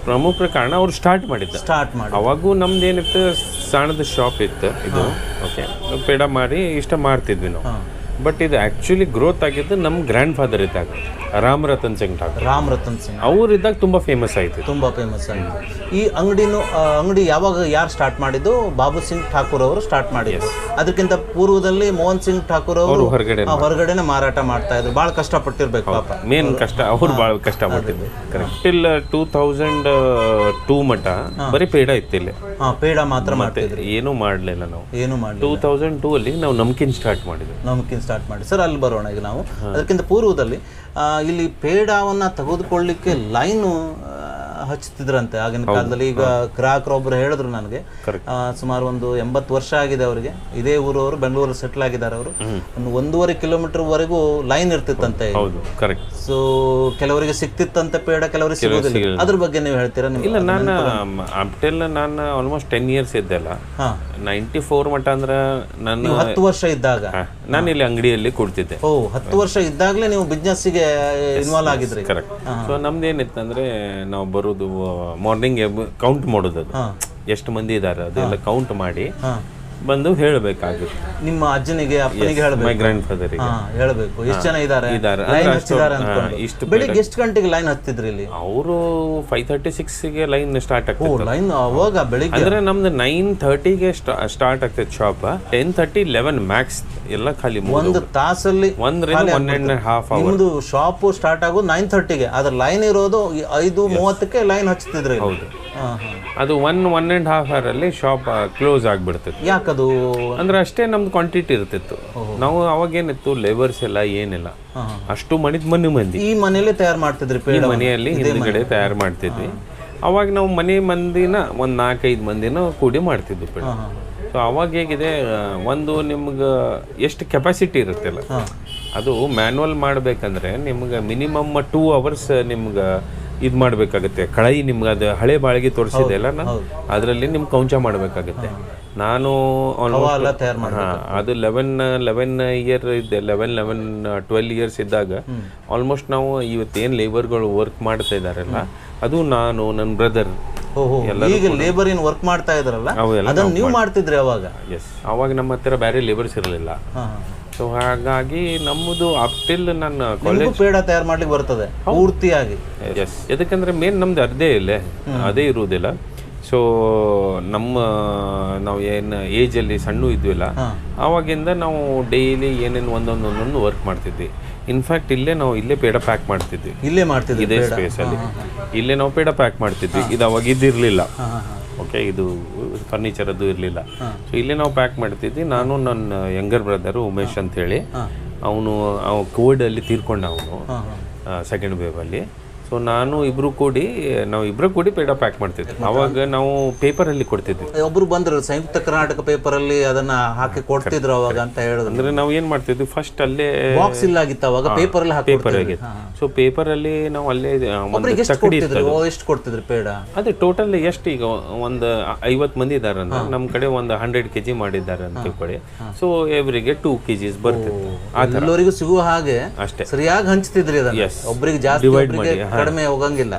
ಪ್ರಮುಖ ಕಾರಣ ಅವ್ರು ಸ್ಟಾರ್ಟ್ ಮಾಡಿದ್ದ. ಸ್ಟಾರ್ಟ್ ಮಾಡಿ ಅವಾಗೂ ನಮ್ದು ಏನಿತ್ತು ಸಣ್ಣದ ಶಾಪ್ ಇತ್ತು ಇದು. ಓಕೆ ಪೇಡ ಮಾಡಿ ಇಷ್ಟ ಮಾಡ್ತಿದ್ವಿ ನಾವು. ಬಟ್ ಇದು ಆ್ಯಕ್ಚುಲಿ ಗ್ರೋತ್ ಆಗಿದ್ದು ನಮ್ಮ ಗ್ರ್ಯಾಂಡ್ ಫಾದರ್ ಇದ್ದಾಗ ರಾಮ್ ರತನ್ ಸಿಂಗ್ ಠಾಕೂರ್. ರಾಮ್ ರತನ್ ಸಿಂಗ್ ಅವ್ರಿದ್ದಾಗ ತುಂಬ ಫೇಮಸ್ ಆಯ್ತು ತುಂಬ ಫೇಮಸ್ ಆಯ್ತು ಈ ಅಂಗಡಿನೂ ಅಂಗಡಿ ಯಾವಾಗ ಯಾರು ಸ್ಟಾರ್ಟ್ ಮಾಡಿದ್ದು? ಬಾಬು ಸಿಂಗ್ ಠಾಕೂರ್ ಅವರು ಸ್ಟಾರ್ಟ್ ಮಾಡಿದ್ರು ಅದಕ್ಕಿಂತ ಪೂರ್ವದಲ್ಲಿ ಮೋಹನ್ ಸಿಂಗ್ ಠಾಕೂರ್ ಅವರು ಹೊರಗಡೆ ಹೊರಗಡೆನೆ ಮಾರಾಟ ಮಾಡ್ತಾ ಇದ್ರು. ಬಹಳ ಕಷ್ಟಪಟ್ಟಿರ್ಬೇಕು ಪಾಪ. ಮೇನ್ ಕಷ್ಟ ಅವ್ರು ಭಾಳ ಕಷ್ಟಪಟ್ಟಿದ್ದು correct till two thousand two ಮಟ ಬರೀ ಪೇಡ ಇತ್ತು ಇಲ್ಲಿ. ಹಾ ಪೇಡ ಮಾತ್ರ ಮಾಡ್ತಿದ್ರು. ಏನೂ ಮಾಡಲಿಲ್ಲ ನಾವು. ಏನು ಮಾಡಿ ಟೂ ತೌಸಂಡ್ ಟೂ ಅಲ್ಲಿ ನಾವು ನಮ್ಕಿನ್ ಸ್ಟಾರ್ಟ್ ಮಾಡಿದ್ವಿ. ನಮ್ಕಿನ್ ಸ್ಟಾರ್ಟ್ ಮಾಡಿ. ಸರ್ ಅಲ್ಲಿ ಬರೋಣ ಈಗ ನಾವು. ಅದಕ್ಕಿಂತ ಪೂರ್ವದಲ್ಲಿ ಇಲ್ಲಿ ಪೇಡಾವನ್ನು ತೆಗೆದುಕೊಳ್ಳಿಕ್ಕೆ ಲೈನು ಹಚ್ಚುತ್ತಿದ್ರಂತೆ. ಆಗಿನ ಕಾಲದಲ್ಲಿ ಈಗ ಗ್ರಾಹಕರೊಬ್ಬರು ಹೇಳಿದ್ರು ನನಗೆ. ಸುಮಾರು ಒಂದು ಎಂಬತ್ತು ವರ್ಷ ಆಗಿದೆ ಅವರಿಗೆ. ಇದೇ ಊರವರು ಬೆಂಗಳೂರಲ್ಲಿ ಸೆಟ್ಲ್ ಆಗಿದ್ದಾರೆ ಅವರು. ಒಂದು ಒಂದೂವರೆ ಕಿಲೋಮೀಟರ್ ವರೆಗೂ ಲೈನ್ ಇರ್ತಿತ್ತಂತೆ ಸೊ ಕೆಲವರಿಗೆ ಸಿಕ್ತಿತ್ತಂತೆ ಪೇಡ ಕೆಲವರಿಗೆ ಸಿಗೋದಿಲ್ಲ ಅದ್ರ ಬಗ್ಗೆ ನೀವು ಹೇಳ್ತೀರಾ ನಿಮ್ಗೆ? ಇಲ್ಲ ನಾನು ಅಪ್ಟೆಲ್ ನಾನು ಆಲ್ಮೋಸ್ಟ್ ಟೆನ್ ಇಯರ್ಸ್ ಇದ್ದೆಲ್ಲ ನೈಂಟಿ ಫೋರ್ ಮಟ್ಟ ಅಂದ್ರೆ ನಾನು ಹತ್ತು ವರ್ಷ ಇದ್ದಾಗ? ನಾನು ಇಲ್ಲಿ ಅಂಗಡಿಯಲ್ಲಿ ಕೊಡ್ತಿದ್ದೆ. ಓ ಹತ್ತು ವರ್ಷ ಇದ್ದಾಗಲೇ ನೀವು ಬಿಸ್ನೆಸ್ಸಿಗೆ ಇನ್ವಾಲ್ವ್ ಆಗಿದ್ರಿ. ಕರೆಕ್ಟ್ ಸೊ ನಮ್ದು ಏನಿತ್ತು ಅಂದ್ರೆ ನಾವು ಮಾರ್ನಿಂಗ್ ಕೌಂಟ್ ಮಾಡೋದು ಅದು. ಎಷ್ಟು ಮಂದಿ ಇದ್ದಾರೆ ಅದೆಲ್ಲ ಕೌಂಟ್ ಮಾಡಿ ಬಂದು ಹೇಳಬೇಕಾಗುತ್ತೆ. ನಿಮ್ಮ ಅಜ್ಜನಿಗೆ ಅಪ್ಪನಿಗೆ ಹೇಳಬೇಕು. ಮೈ ಗ್ರ್ಯಾಂಡ್ ಫಾದರಿಗೆ ಹಾ ಹೇಳ್ಬೇಕು ಎಷ್ಟು ಜನ ಇದ್ದಾರೆ. ಲೈನ್ ಹಚ್ಚಿದ್ದಾರೆ ಇಷ್ಟು ಬೆಳಿಗ್ಗೆ ಎಷ್ಟು ಗಂಟೆಗೆ ಲೈನ್ ಹತ್ತಿದ್ರಿ ಇಲ್ಲಿ? ಅವರು ಫೈವ್ ತರ್ಟಿ ಸಿಕ್ಸ್ಗೆ ಲೈನ್ ಸ್ಟಾರ್ಟ್ ಆಗ್ತದೆ ಲೈನ್ ಅವಾಗ ಬೆಳಿಗ್ಗೆ? ಅಂದ್ರೆ ನಮ್ದು ನೈನ್ ಥರ್ಟಿಗೆ ಸ್ಟಾರ್ಟ್ ಆಗ್ತದೆ shop ten thirty eleven max ಎಲ್ಲ ಖಾಲಿ ಒಂದು ತಾಸಲ್ಲಿ ಒಂದ್ರಿಂದ ಒನ್ ಅಂಡ್ ಹಾಫ್ ಅವರ್ ನಿಮ್ದು ಶಾಪ್ ಸ್ಟಾರ್ಟ್ ಆಗೋದು ನೈನ್ ಥರ್ಟಿಗೆ ಅದ್ರ ಲೈನ್ ಇರೋದು ಐದು ಮೂವತ್ತಕ್ಕೆ ಲೈನ್ ಹಚ್ತಿದ್ರಿ. ಹೌದು. ಅದು one one and half hour ಅಲ್ಲಿ ಶಾಪ್ ಕ್ಲೋಸ್ ಆಗ್ಬಿಡ್ತಿತ್ತು ಯಾಕದು? ಅಂದ್ರೆ ಅಷ್ಟೇ ನಮ್ದು ಕ್ವಾಂಟಿಟಿ ಇರ್ತಿತ್ತು. ನಾವು ಅವಾಗ ಏನಿತ್ತು ಲೇಬರ್ಸ್ ಎಲ್ಲ ಏನಿಲ್ಲ. ಅಷ್ಟು ಮನಿದ್ ಮನೆ ಮಂದಿ. ಈ ಮನೆಯಲ್ಲಿ ತಯಾರು ಮಾಡ್ತಿದ್ರಿ ಈ ಮನೆಯಲ್ಲಿ ಹಿಂದ್ಗಡೆ ತಯಾರು ಮಾಡ್ತಿದ್ವಿ. ಅವಾಗ ನಾವು ಮನೆ ಮಂದಿನ ಒಂದ್ ನಾಲ್ಕೈದು ಮಂದಿನ ಕೂಡಿ ಮಾಡ್ತಿದ್ವಿ ಪೇಡ. ಸೊ ಅವಾಗ ಹೇಗಿದೆ ಒಂದು ನಿಮ್ಗೆ ಎಷ್ಟು ಕೆಪಾಸಿಟಿ ಇರುತ್ತಲ್ಲ ಅದು ಮ್ಯಾನ್ಯಲ್ ಮಾಡ್ಬೇಕಂದ್ರೆ ನಿಮ್ಗೆ ಮಿನಿಮಮ್ ಟೂ ಅವರ್ಸ್ ನಿಮ್ಗೆ ಇದು ಮಾಡಬೇಕಾಗುತ್ತೆ. ಕಳಾಯಿ ನಿಮ್ಗೆ ಅದು ಹಳೆ ಬಾಳಿಗೆ ತೋರಿಸಿದೆ ಅಲ್ಲ ಅದರಲ್ಲಿ ನಿಮ್ಗೆ ಕೌಂಚ ಮಾಡಬೇಕಾಗುತ್ತೆ. ನಾನು ಅದು ಲೆವೆನ್ ಲೆವೆನ್ ಇಯರ್ ಇದ್ದೆ. ಲೆವೆನ್ ಲೆವೆನ್ ಟ್ವೆಲ್ ಇಯರ್ಸ್ ಇದ್ದಾಗ ಆಲ್ಮೋಸ್ಟ್ ನಾವು ಇವತ್ತೇನು ಲೇಬರ್ಗಳು ವರ್ಕ್ ಮಾಡ್ತಾ ಇದಾರಲ್ಲ ಅದು ನಾನು ನನ್ನ ಬ್ರದರ್ ಈಗ ಲೇಬರ್ ಏನ್ ವರ್ಕ್ ಮಾಡ್ತಾ ಇದ್ರಲ್ಲ ಅದನ್ನ ನೀವು ಮಾಡ್ತಿದ್ರಿ ಅವಾಗ? ಎಸ್ ಅವಾಗ ನಮ್ಮ ಹತ್ರ ಬೇರೆ ಲೇಬರ್ಸ್ ಇರಲಿಲ್ಲ. ಸೊ ಹಾಗಾಗಿ ನಮ್ಮದು ಅಪ್ಟಿಲ್ ನನ್ನ ನಿಮ್ಗೂ ಕಾಲೇಜ್ ಪೇಡ ತಯಾರು ಮಾಡ್ಲಿಕ್ಕೆ ಬರ್ತದೆ ಪೂರ್ತಿಯಾಗಿ. ಎಸ್ ಯಾಕಂದ್ರೆ ಮೇನ್ ನಮ್ದು ಅರ್ಧೇ ಇಲ್ಲೇ ಅದೇ ಇರುವುದಿಲ್ಲ. ಸೊ ನಮ್ಮ ನಾವು ಏನು ಏಜಲ್ಲಿ ಸಣ್ಣ ಇದ್ವಿಲ್ಲ ಆವಾಗಿಂದ ನಾವು ಡೈಲಿ ಏನೇನು ಒಂದೊಂದು ಒಂದೊಂದು ವರ್ಕ್ ಮಾಡ್ತಿದ್ವಿ ಇನ್ಫ್ಯಾಕ್ಟ್ ಇಲ್ಲೇ ನಾವು ಇಲ್ಲೇ ಪೇಡ ಪ್ಯಾಕ್ ಮಾಡ್ತಿದ್ವಿ. ಇಲ್ಲೇ ಮಾಡ್ತಿದ್ವಿ ಇದೇ ಸ್ಪೇಸಲ್ಲಿ ಇಲ್ಲೇ ನಾವು ಪೇಡ ಪ್ಯಾಕ್ ಮಾಡ್ತಿದ್ವಿ. ಇದು ಅವಾಗ ಇದಿರಲಿಲ್ಲ ಇದು ಫರ್ನಿಚರ್ ಅದು ಇರಲಿಲ್ಲ. ಸೊ ಇಲ್ಲೇ ನಾವು ಪ್ಯಾಕ್ ಮಾಡ್ತಿದ್ವಿ. ನಾನು ನನ್ನ ಯಂಗರ್ ಬ್ರದರು ಉಮೇಶ್ ಅಂತ ಹೇಳಿ. ಅವನು ಅವ ಕೋವಿಡಲ್ಲಿ ತೀರ್ಕೊಂಡ ಅವನು ಸೆಕೆಂಡ್ ವೇವ್ ಸೆಕೆಂಡ್ ವೇವಲ್ಲಿ ಸೊ ನಾನು ಇಬ್ರು ಕೂಡಿ ನಾವು ಇಬ್ರು ಕೂಡಿ ಪೇಡ ಪ್ಯಾಕ್ ಮಾಡ್ತಿದ್ವಿ. ಅವಾಗ ನಾವು ಪೇಪರಲ್ಲಿ ಕೊಡ್ತಿದ್ವಿ. ಒಬ್ರು ಬಂದ್ರು ಸಂಯುಕ್ತ ಕರ್ನಾಟಕ ಪೇಪರ್ ಅಲ್ಲಿ ಅದನ್ನ ಹಾಕಿ ಕೊಡ್ತಿದ್ರು ಅವಾಗ ಅಂತ ಹೇಳಿದ್ರು. ಅಂದ್ರೆ ನಾವು ಏನು ಮಾಡ್ತಿದ್ವಿ? ಫಸ್ಟ್ ಅಲ್ಲೇ ಬಾಕ್ಸ್ ಇಲ್ಲ ಆಗಿತ್ತು ಅವಾಗ ಪೇಪರ್ ಅಲ್ಲಿ ಹಾಕಿ ಪೇಪರ್ ಆಗಿತ್ತು. ಸೊ ಪೇಪರಲ್ಲಿ ನಾವು ಅಲ್ಲೇ ಒಂದು ಒಬ್ರಿಗೆ ಎಷ್ಟು ಕೊಡ್ತಿದ್ರು? ಓ ಎಷ್ಟು ಕೊಡ್ತಿದ್ರು ಪೇಡ? ಅದೇ ಟೋಟಲ್ ಎಷ್ಟು ಈಗ ಒಂದು ಐವತ್ತು ಮಂದಿ ಇದ್ದಾರೆ ಅಂದ್ರೆ ನಮ್ಮ ಕಡೆ ಒಂದು ಹಂಡ್ರೆಡ್ ಕೆಜಿ ಮಾಡಿದ್ದಾರೆ ಅಂತ ತಿಳ್ಕೊಳ್ಳಿ. ಸೊ ಎವ್ರಿಗೆ ಟೂ ಕೆಜಿಸ್ ಥರ. ಎಲ್ಲರಿಗೂ ಸಿಗುವ ಹಾಗೆ ಅಷ್ಟೇ. ಸರಿಯಾಗಿ ಹಂಚ್ತಿದ್ರಿ ಅದನ್ನ. ಒಬ್ಬರಿಗೆ ಒಬ್ರಿಗೆ ಜಾಸ್ತಿ ಒಬ್ರಿಗೆ ಕಡಿಮೆ ಹೋಗಂಗಿಲ್ಲ.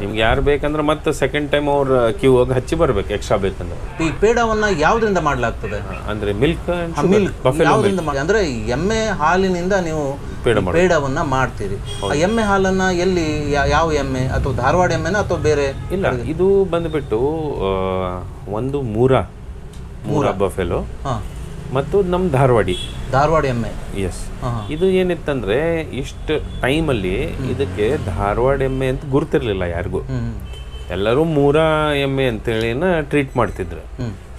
ನಿಮ್ಗೆ ಯಾರು ಬೇಕಂದ್ರೆ ಮತ್ತೆ ಸೆಕೆಂಡ್ ಟೈಮ್ ಅವ್ರ ಕ್ಯೂ ಹೋಗಿ ಹಚ್ಚಿ ಬರ್ಬೇಕು ಎಕ್ಸ್ಟ್ರಾ ಬೇಕಂದ್ರೆ ಈ ಪೇಡವನ್ನ ಯಾವ್ದ್ರಿಂದ ಮಾಡ್ಲಾಗ್ತದೆ? ಅಂದ್ರೆ ಮಿಲ್ಕ್ ಮಿಲ್ಕ್ ಯಾವ್ದ್ರಿಂದ ಅಂದ್ರೆ ಎಮ್ಮೆ ಹಾಲಿನಿಂದ ನೀವು ಪೇಡವನ್ನ ಮಾಡ್ತೀರಿ. ಆ ಎಮ್ಮೆ ಹಾಲನ್ನ ಎಲ್ಲಿ ಯಾವ ಎಮ್ಮೆ ಅಥವಾ ಧಾರವಾಡ ಎಮ್ಮೆನ ಅಥವಾ ಬೇರೆ ಇಲ್ಲ ಇದು ಬಂದ್ಬಿಟ್ಟು ಒಂದು ಮೂರ ಮೂರ ಬಫೆಲೋ ಹಾ. ಮತ್ತು ನಮ್ಮ ಧಾರವಾಡಿ. ಧಾರವಾಡ ಎಮ್ಮೆ ಎಸ್. ಇದು ಏನಿತ್ತಂದ್ರೆ ಇಷ್ಟು ಟೈಮಲ್ಲಿ ಇದಕ್ಕೆ ಧಾರವಾಡ ಎಮ್ಮೆ ಅಂತ ಗುರ್ತಿರ್ಲಿಲ್ಲ ಯಾರಿಗೂ. ಎಲ್ಲರೂ ಮೂರ ಎಮ್ಮೆ ಅಂತೇಳಿನ ಟ್ರೀಟ್ ಮಾಡ್ತಿದ್ರು.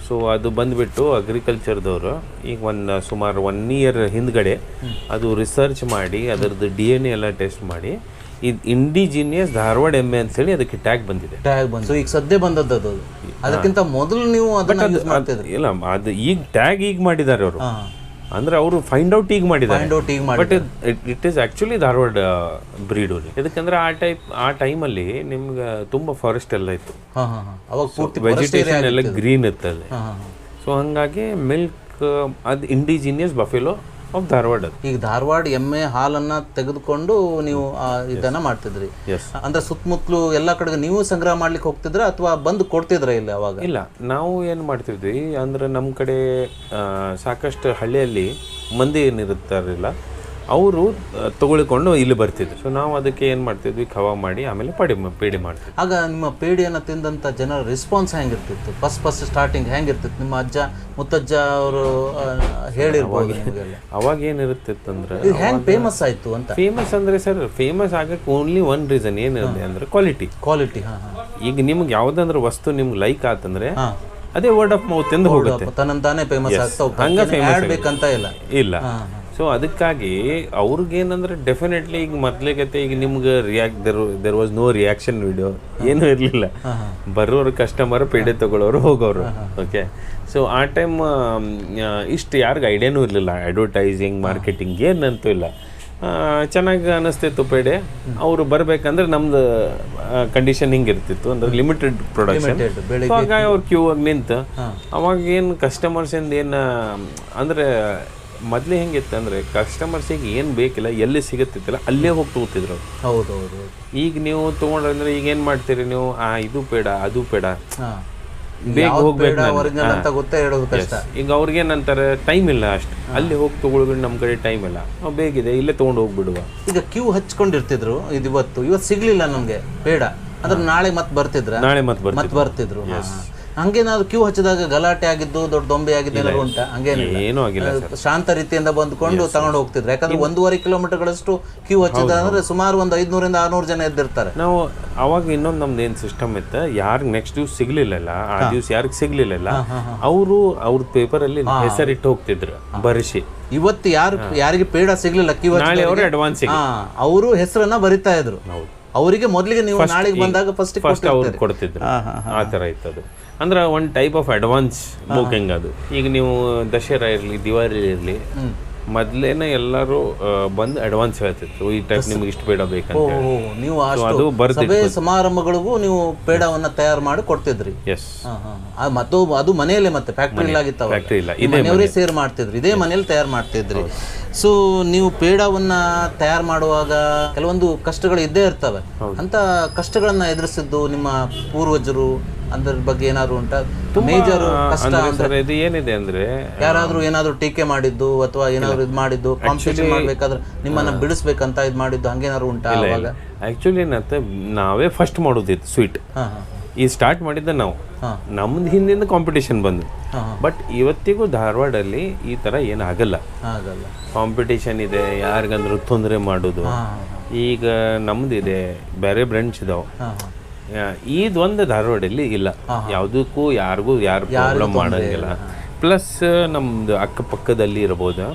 ಸೊ ಅದು ಬಂದ್ಬಿಟ್ಟು ಅಗ್ರಿಕಲ್ಚರ್ದವರು ಈಗ ಒಂದು ಸುಮಾರು ಒನ್ ಇಯರ್ ಹಿಂದ್ಗಡೆ ಅದು ರಿಸರ್ಚ್ ಮಾಡಿ ಅದರದ್ದು ಡಿ ಎನ್ ಎಲ್ಲ ಟೆಸ್ಟ್ ಮಾಡಿ ಇದು ಇಂಡಿಜಿನಿಯಸ್ ಧಾರವಾಡ ಎಮ್ಮೆ ಅಂತೇಳಿ ಅದಕ್ಕೆ ಟ್ಯಾಗ್ ಬಂದಿದೆ. ಟ್ಯಾಗ್ ಬಂದು ಈಗ ಸದ್ಯ ಬಂದದ್ದು ಅದು. ಅದಕ್ಕಿಂತ ಮೊದಲು ನೀವು ಅದನ್ನ ಇಲ್ಲ ಅದು ಈಗ ಟ್ಯಾಗ್ ಈಗ ಮಾಡಿದ್ದಾರೆ ಅವರು. ಅಂದ್ರೆ ಅವರು ಫೈಂಡ್ ಔಟ್ ಈಗ ಮಾಡಿದ್ದಾರೆ. ಫೈಂಡ್ ಔಟ್ ಈಗ but it is actually Dharwad breed ಯಾಕಂದ್ರೆ ಆ ಟೈಪ್ ಆ ಟೈಮಲ್ಲಿ ನಿಮ್ಗೆ ತುಂಬಾ ಫಾರೆಸ್ಟ್ ಎಲ್ಲ ಇತ್ತು. ಅವಾಗ ಪೂರ್ತಿ ವೆಜಿಟೇಷನ್ ಎಲ್ಲ ಗ್ರೀನ್ ಇರ್ತದೆ. ಸೊ ಹಂಗಾಗಿ ಮಿಲ್ಕ್ ಅದು ಇಂಡಿಜಿನಿಯಸ್ ಬಫೆಲೋ ಧಾರವಾಡ ಈಗ ಧಾರವಾಡ ಎಮ್ಮೆ ಹಾಲನ್ನ ತೆಗೆದುಕೊಂಡು ನೀವು ಆ, ಇದನ್ನ ಮಾಡ್ತಿದ್ರಿ. ಅಂದ್ರೆ ಸುತ್ತಮುತ್ತಲು ಎಲ್ಲ ಕಡೆಗೆ ನೀವು ಸಂಗ್ರಹ ಮಾಡ್ಲಿಕ್ಕೆ ಹೋಗ್ತಿದ್ರ ಅಥವಾ ಬಂದು ಕೊಡ್ತಿದ್ರ ಇಲ್ಲಿ ಅವಾಗ? ಇಲ್ಲ ನಾವು ಏನು ಮಾಡ್ತಿದ್ವಿ ಅಂದ್ರೆ ನಮ್ಮ ಕಡೆ ಸಾಕಷ್ಟು ಹಳ್ಳಿಯಲ್ಲಿ ಮಂದಿ ಏನಿರ್ತಾರಿಲ್ಲ ಅವರು ತಗೊಳ್ಕೊಂಡು ಇಲ್ಲಿ ಬರ್ತಿದ್ರು. ಸೊ ನಾವು ಅದಕ್ಕೆ ಏನು ಮಾಡ್ತಿದ್ವಿ? ಖವಾ ಮಾಡಿ ಆಮೇಲೆ ಪಡಿ ಪೇಡಿ ಮಾಡ್ತಿದ್ವಿ. ಆಗ ನಿಮ್ಮ ಪೇಡಿಯನ್ನು ತಿಂದಂಥ ಜನರ ರೆಸ್ಪಾನ್ಸ್ ಹೆಂಗಿರ್ತಿತ್ತು? ಫಸ್ಟ್ ಫಸ್ಟ್ ಸ್ಟಾರ್ಟಿಂಗ್ ಹೆಂಗಿರ್ತಿತ್ತು? ನಿಮ್ಮ ಅಜ್ಜ ಮುತ್ತಜ್ಜ ಅವರು ಹೇಳಿರ್ಬೋದು ಅವಾಗ ಏನಿರುತ್ತಿತ್ತಂದ್ರೆ ಅಂದ್ರೆ ಹೆಂಗ್ ಫೇಮಸ್ ಆಯ್ತು ಅಂತ? ಫೇಮಸ್ ಅಂದ್ರೆ ಸರ್ ಫೇಮಸ್ ಆಗಕ್ಕೆ ಓನ್ಲಿ ಒನ್ ರೀಸನ್ ಏನಿರುತ್ತೆ ಅಂದ್ರೆ ಕ್ವಾಲಿಟಿ ಕ್ವಾಲಿಟಿ ಈಗ ನಿಮ್ಗೆ ಯಾವುದಂದ್ರೆ ವಸ್ತು ನಿಮ್ಗೆ ಲೈಕ್ ಆತಂದ್ರೆ ಅದೇ ವರ್ಡ್ ಆಫ್ ಮೌತ್ ಎಂದು ಹೋಗುತ್ತೆ. ತನ್ನಂತಾನೆ ಫೇಮಸ್ ಆಗ್ತಾ ಹಂಗ ಹೋಗ್ತದೆ famous ಆಡ್ ಇಲ್ಲ. ಇಲ್ಲ. ಸೊ ಅದಕ್ಕಾಗಿ ಅವ್ರಿಗೇನಂದ್ರೆ ಡೆಫಿನೆಟ್ಲಿ ಈಗ ಮೊದ್ಲಿಗತ್ತೆ ಈಗ ನಿಮ್ಗೆ react there there was no reaction video ಏನೂ ಇರಲಿಲ್ಲ. ಬರೋರು ಕಸ್ಟಮರ್ ಪೇಡೆ ತಗೊಳ್ಳೋರು ಹೋಗೋರು. ಓಕೆ ಸೊ ಆ ಟೈಮ್ ಇಷ್ಟು ಯಾರಿಗೂ ಐಡಿಯಾನೂ ಇರಲಿಲ್ಲ. ಅಡ್ವರ್ಟೈಸಿಂಗ್ ಮಾರ್ಕೆಟಿಂಗ್ ಏನಂತೂ ಇಲ್ಲ. ಚೆನ್ನಾಗಿ ಅನ್ನಿಸ್ತಿತ್ತು ಪೇಡೆ. ಅವರು ಬರಬೇಕಂದ್ರೆ ನಮ್ದು ಕಂಡೀಷನ್ ಹಿಂಗಿರ್ತಿತ್ತು. ಅಂದ್ರೆ ಲಿಮಿಟೆಡ್ ಪ್ರೊಡಕ್ಷನ್ ಅವಾಗ ಅವ್ರು ಕ್ಯೂ ಆಗಿ ನಿಂತು. ಅವಾಗ ಏನು ಕಸ್ಟಮರ್ಸಿಂದ ಏನು ಅಂದ್ರೆ ಮೊದಲೇ ಹೆಂಗಿತ್ತು ಅಂದ್ರೆ ಕಸ್ಟಮರ್ಸಿಗೆ ಏನು ಬೇಕಿಲ್ಲ ಎಲ್ಲಿ ಸಿಗುತ್ತಿತ್ತಲ್ಲ ಅಲ್ಲೇ ಹೋಗಿ ತಗೋತಿದ್ರು. ಹೌದು ಹೌದು ಈಗ ನೀವು ತೊಗೊಂಡ್ರೆ ಈಗ ಏನು ಮಾಡ್ತೀರಿ ನೀವು? ಆ ಇದು ಬೇಡ ಅದು ಬೇಡ. ಬೇಗ ಹೋಗ್ಬೇಕು ಈಗ ಅವ್ರಿಗೆ ಏನಂತಾರೆ ಟೈಮ್ ಇಲ್ಲ ಅಷ್ಟು. ಅಲ್ಲಿ ಹೋಗಿ ತಗೊಳ್ಬಿಟ್ಟು ನಮ್ಮ ಕಡೆ ಟೈಮ್ ಇಲ್ಲ. ನಾವು ಬೇಗಿದೆ ಇಲ್ಲೇ ತೊಗೊಂಡು ಹೋಗ್ಬಿಡುವ. ಈಗ ಕ್ಯೂ ಹಚ್ಕೊಂಡಿರ್ತಿದ್ರು ಇದು ಇವತ್ತು. ಇವತ್ತು ಸಿಗ್ಲಿಲ್ಲ ನಮ್ಗೆ ಬೇಡ. ಅಂದ್ರೆ ನಾಳೆ ಮತ್ತೆ ಬರ್ತಿದ್ರ? ನಾಳೆ ಮತ್ತೆ ಬರ್ತಿದ್ರು. ಹಂಗೇನಾದ್ರು ಕ್ಯೂ ಹಚ್ಚಿದಾಗ ಗಲಾಟೆ ಆಗಿದ್ದು ದೊಡ್ಡ ದೊಂಬೆ ಆಗಿದ್ದು ಏನಾದ್ರು ಉಂಟಾ? ಹಂಗೇನಿಲ್ಲ. ಏನೂ ಆಗಿಲ್ಲ ಶಾಂತ ರೀತಿಯಿಂದ ಬಂದ್ಕೊಂಡು ತಗೊಂಡು ಹೋಗ್ತಿದ್ರು. ಯಾಕಂದ್ರೆ ಒಂದೂವರೆ ಕಿಲೋಮೀಟರ್ಗಳಷ್ಟು ಕ್ಯೂ ಹಚ್ಚಿದ ಅಂದ್ರೆ ಸುಮಾರು ಒಂದು ಐದ್ನೂರಿಂದ ಆರ್ನೂರು ಜನ ಎದ್ದಿರ್ತಾರೆ. ನಾವು ಅವಾಗ ಇನ್ನೊಂದು ನಮ್ದು ಏನ್ ಸಿಸ್ಟಮ್ ಇತ್ತು ಯಾರಿಗೆ ನೆಕ್ಸ್ಟ್ ದಿವ್ಸ ಸಿಗ್ಲಿಲ್ಲಲ್ಲ ಆ ದಿವ್ಸ ಯಾರಿಗೆ ಸಿಗ್ಲಿಲ್ಲ ಅವರು ಅವ್ರ ಪೇಪರಲ್ಲಿ ಹೆಸರಿಟ್ಟು ಹೋಗ್ತಿದ್ರು ಬರಿಸಿ. ಇವತ್ತು ಯಾರು ಯಾರಿಗೆ ಪೇಡ ಸಿಗ್ಲಿಲ್ಲ ಕ್ಯೂ ಅಡ್ವಾನ್ಸ್ ಅವರು ಹೆಸರನ್ನ ಬರಿತಾ ಇದ್ರು. ಅವರಿಗೆ ಮೊದಲಿಗೆ ನೀವು ನಾಳೆಗೆ ಬಂದಾಗ ಫಸ್ಟ್ ಫಸ್ಟ್ ಅವ್ರು ಕೊಡ್ತಿದ್ರು. ಆ ಥರ ಇತ್ತು ಅದು. ಅಂದ್ರೆ ಒಂದು ಟೈಪ್ ಆಫ್ ಅಡ್ವಾನ್ಸ್ ಬುಕಿಂಗ್ ಅದು. ಈಗ ನೀವು ದಸರಾ ಇರಲಿ ದಿವಾಲಿ ಇರಲಿ ಮೊದಲೇನೆ ಎಲ್ಲರೂ ಬಂದು ಅಡ್ವಾನ್ಸ್ ಹೇಳ್ತಿತ್ತು ಈ ಟೈಪ್ ನಿಮ್ಗೆ ಇಷ್ಟು ಬೇಡ ಬೇಕಂತ ಹೇಳಿ. ನೀವು ಅದು ಬರ್ತಿತ್ತು ಸಮಾರಂಭಗಳಿಗೂ ನೀವು ಪೇಡವನ್ನ ತಯಾರು ಮಾಡಿ ಕೊಡ್ತಿದ್ರಿ. ಎಸ್ ಹಾ, ಹಾ, ಹಾ. ಆ, ಮತ್ತು ಅದು ಮನೆಯಲ್ಲೇ ಮತ್ತೆ ಫ್ಯಾಕ್ಟ್ರಿ ಆಗಿತ್ತವ ಫ್ಯಾಕ್ಟ್ರಿ ಇಲ್ಲ. ಮನೆಯವರೇ ಸೇರ್ ಮಾಡ್ತಿದ್ರಿ. ಇದೇ ಮನೇಲಿ ತಯಾರು ಮಾಡ್ತಿದ್ರಿ. ಸೊ ನೀವು ಪೇಡವನ್ನ ತಯಾರು ಮಾಡುವಾಗ ಕೆಲವೊಂದು ಕಷ್ಟಗಳು ಇದ್ದೇ ಇರ್ತವೆ. ಅಂತ ಕಷ್ಟಗಳನ್ನ ಎದುರಿಸಿದ್ದು ನಿಮ್ಮ ಪೂರ್ವಜರು ಅದ್ರ ಬಗ್ಗೆ ಏನಾದ್ರು ಉಂಟಾ? ಮೇಜರ್ ಕಷ್ಟ ಅಂದ್ರೆ ಇದು ಏನಿದೆ ಅಂದ್ರೆ ಯಾರಾದ್ರೂ ಏನಾದ್ರು ಟೀಕೆ ಮಾಡಿದ್ದು ಅಥವಾ ಏನಾದ್ರು ಇದು ಮಾಡಿದ್ದು ಕಾಂಪಿಟೇಷನ್ ಮಾಡ್ಬೇಕಾದ್ರೆ ನಿಮ್ಮನ್ನ ಬಿಡಿಸ್ಬೇಕಂತ ಇದು ಮಾಡಿದ್ದು ಹಂಗೇನಾದ್ರು ಉಂಟಾ ಅವಾಗ? ಆ್ಯಕ್ಚುಲಿ ಏನಂತ ನಾವೇ ಫಸ್ಟ್ ಮಾಡೋದಿತ್ತು ಸ್ವೀಟ್ ಈ ಸ್ಟಾರ್ಟ್ ಮಾಡಿದ್ದ ನಾವು. ನಮ್ದು ಹಿಂದಿಂದ ಕಾಂಪಿಟೇಷನ್ ಬಂದ್. ಬಟ್ ಇವತ್ತಿಗೂ ಧಾರವಾಡಲ್ಲಿ ಈ ತರ ಏನು ಆಗಲ್ಲ. ಕಾಂಪಿಟೇಷನ್ ಇದೆ ಯಾರಿಗಂದ್ರೂ ತೊಂದರೆ ಮಾಡೋದು. ಈಗ ನಮ್ದಿದೆ ಬೇರೆ ಬ್ರಾಂಚ್ ಇದಾವೆ. ಇದೊಂದು ಧಾರವಾಡಲ್ಲಿ ಇಲ್ಲ. ಯಾವುದಕ್ಕೂ ಯಾರಿಗೂ ಯಾರು ಪ್ರಾಬ್ಲಮ್ ಮಾಡಂಗಿಲ್ಲ. ಪ್ಲಸ್ ನಮ್ದು ಅಕ್ಕಪಕ್ಕದಲ್ಲಿ ಇರ್ಬೋದು.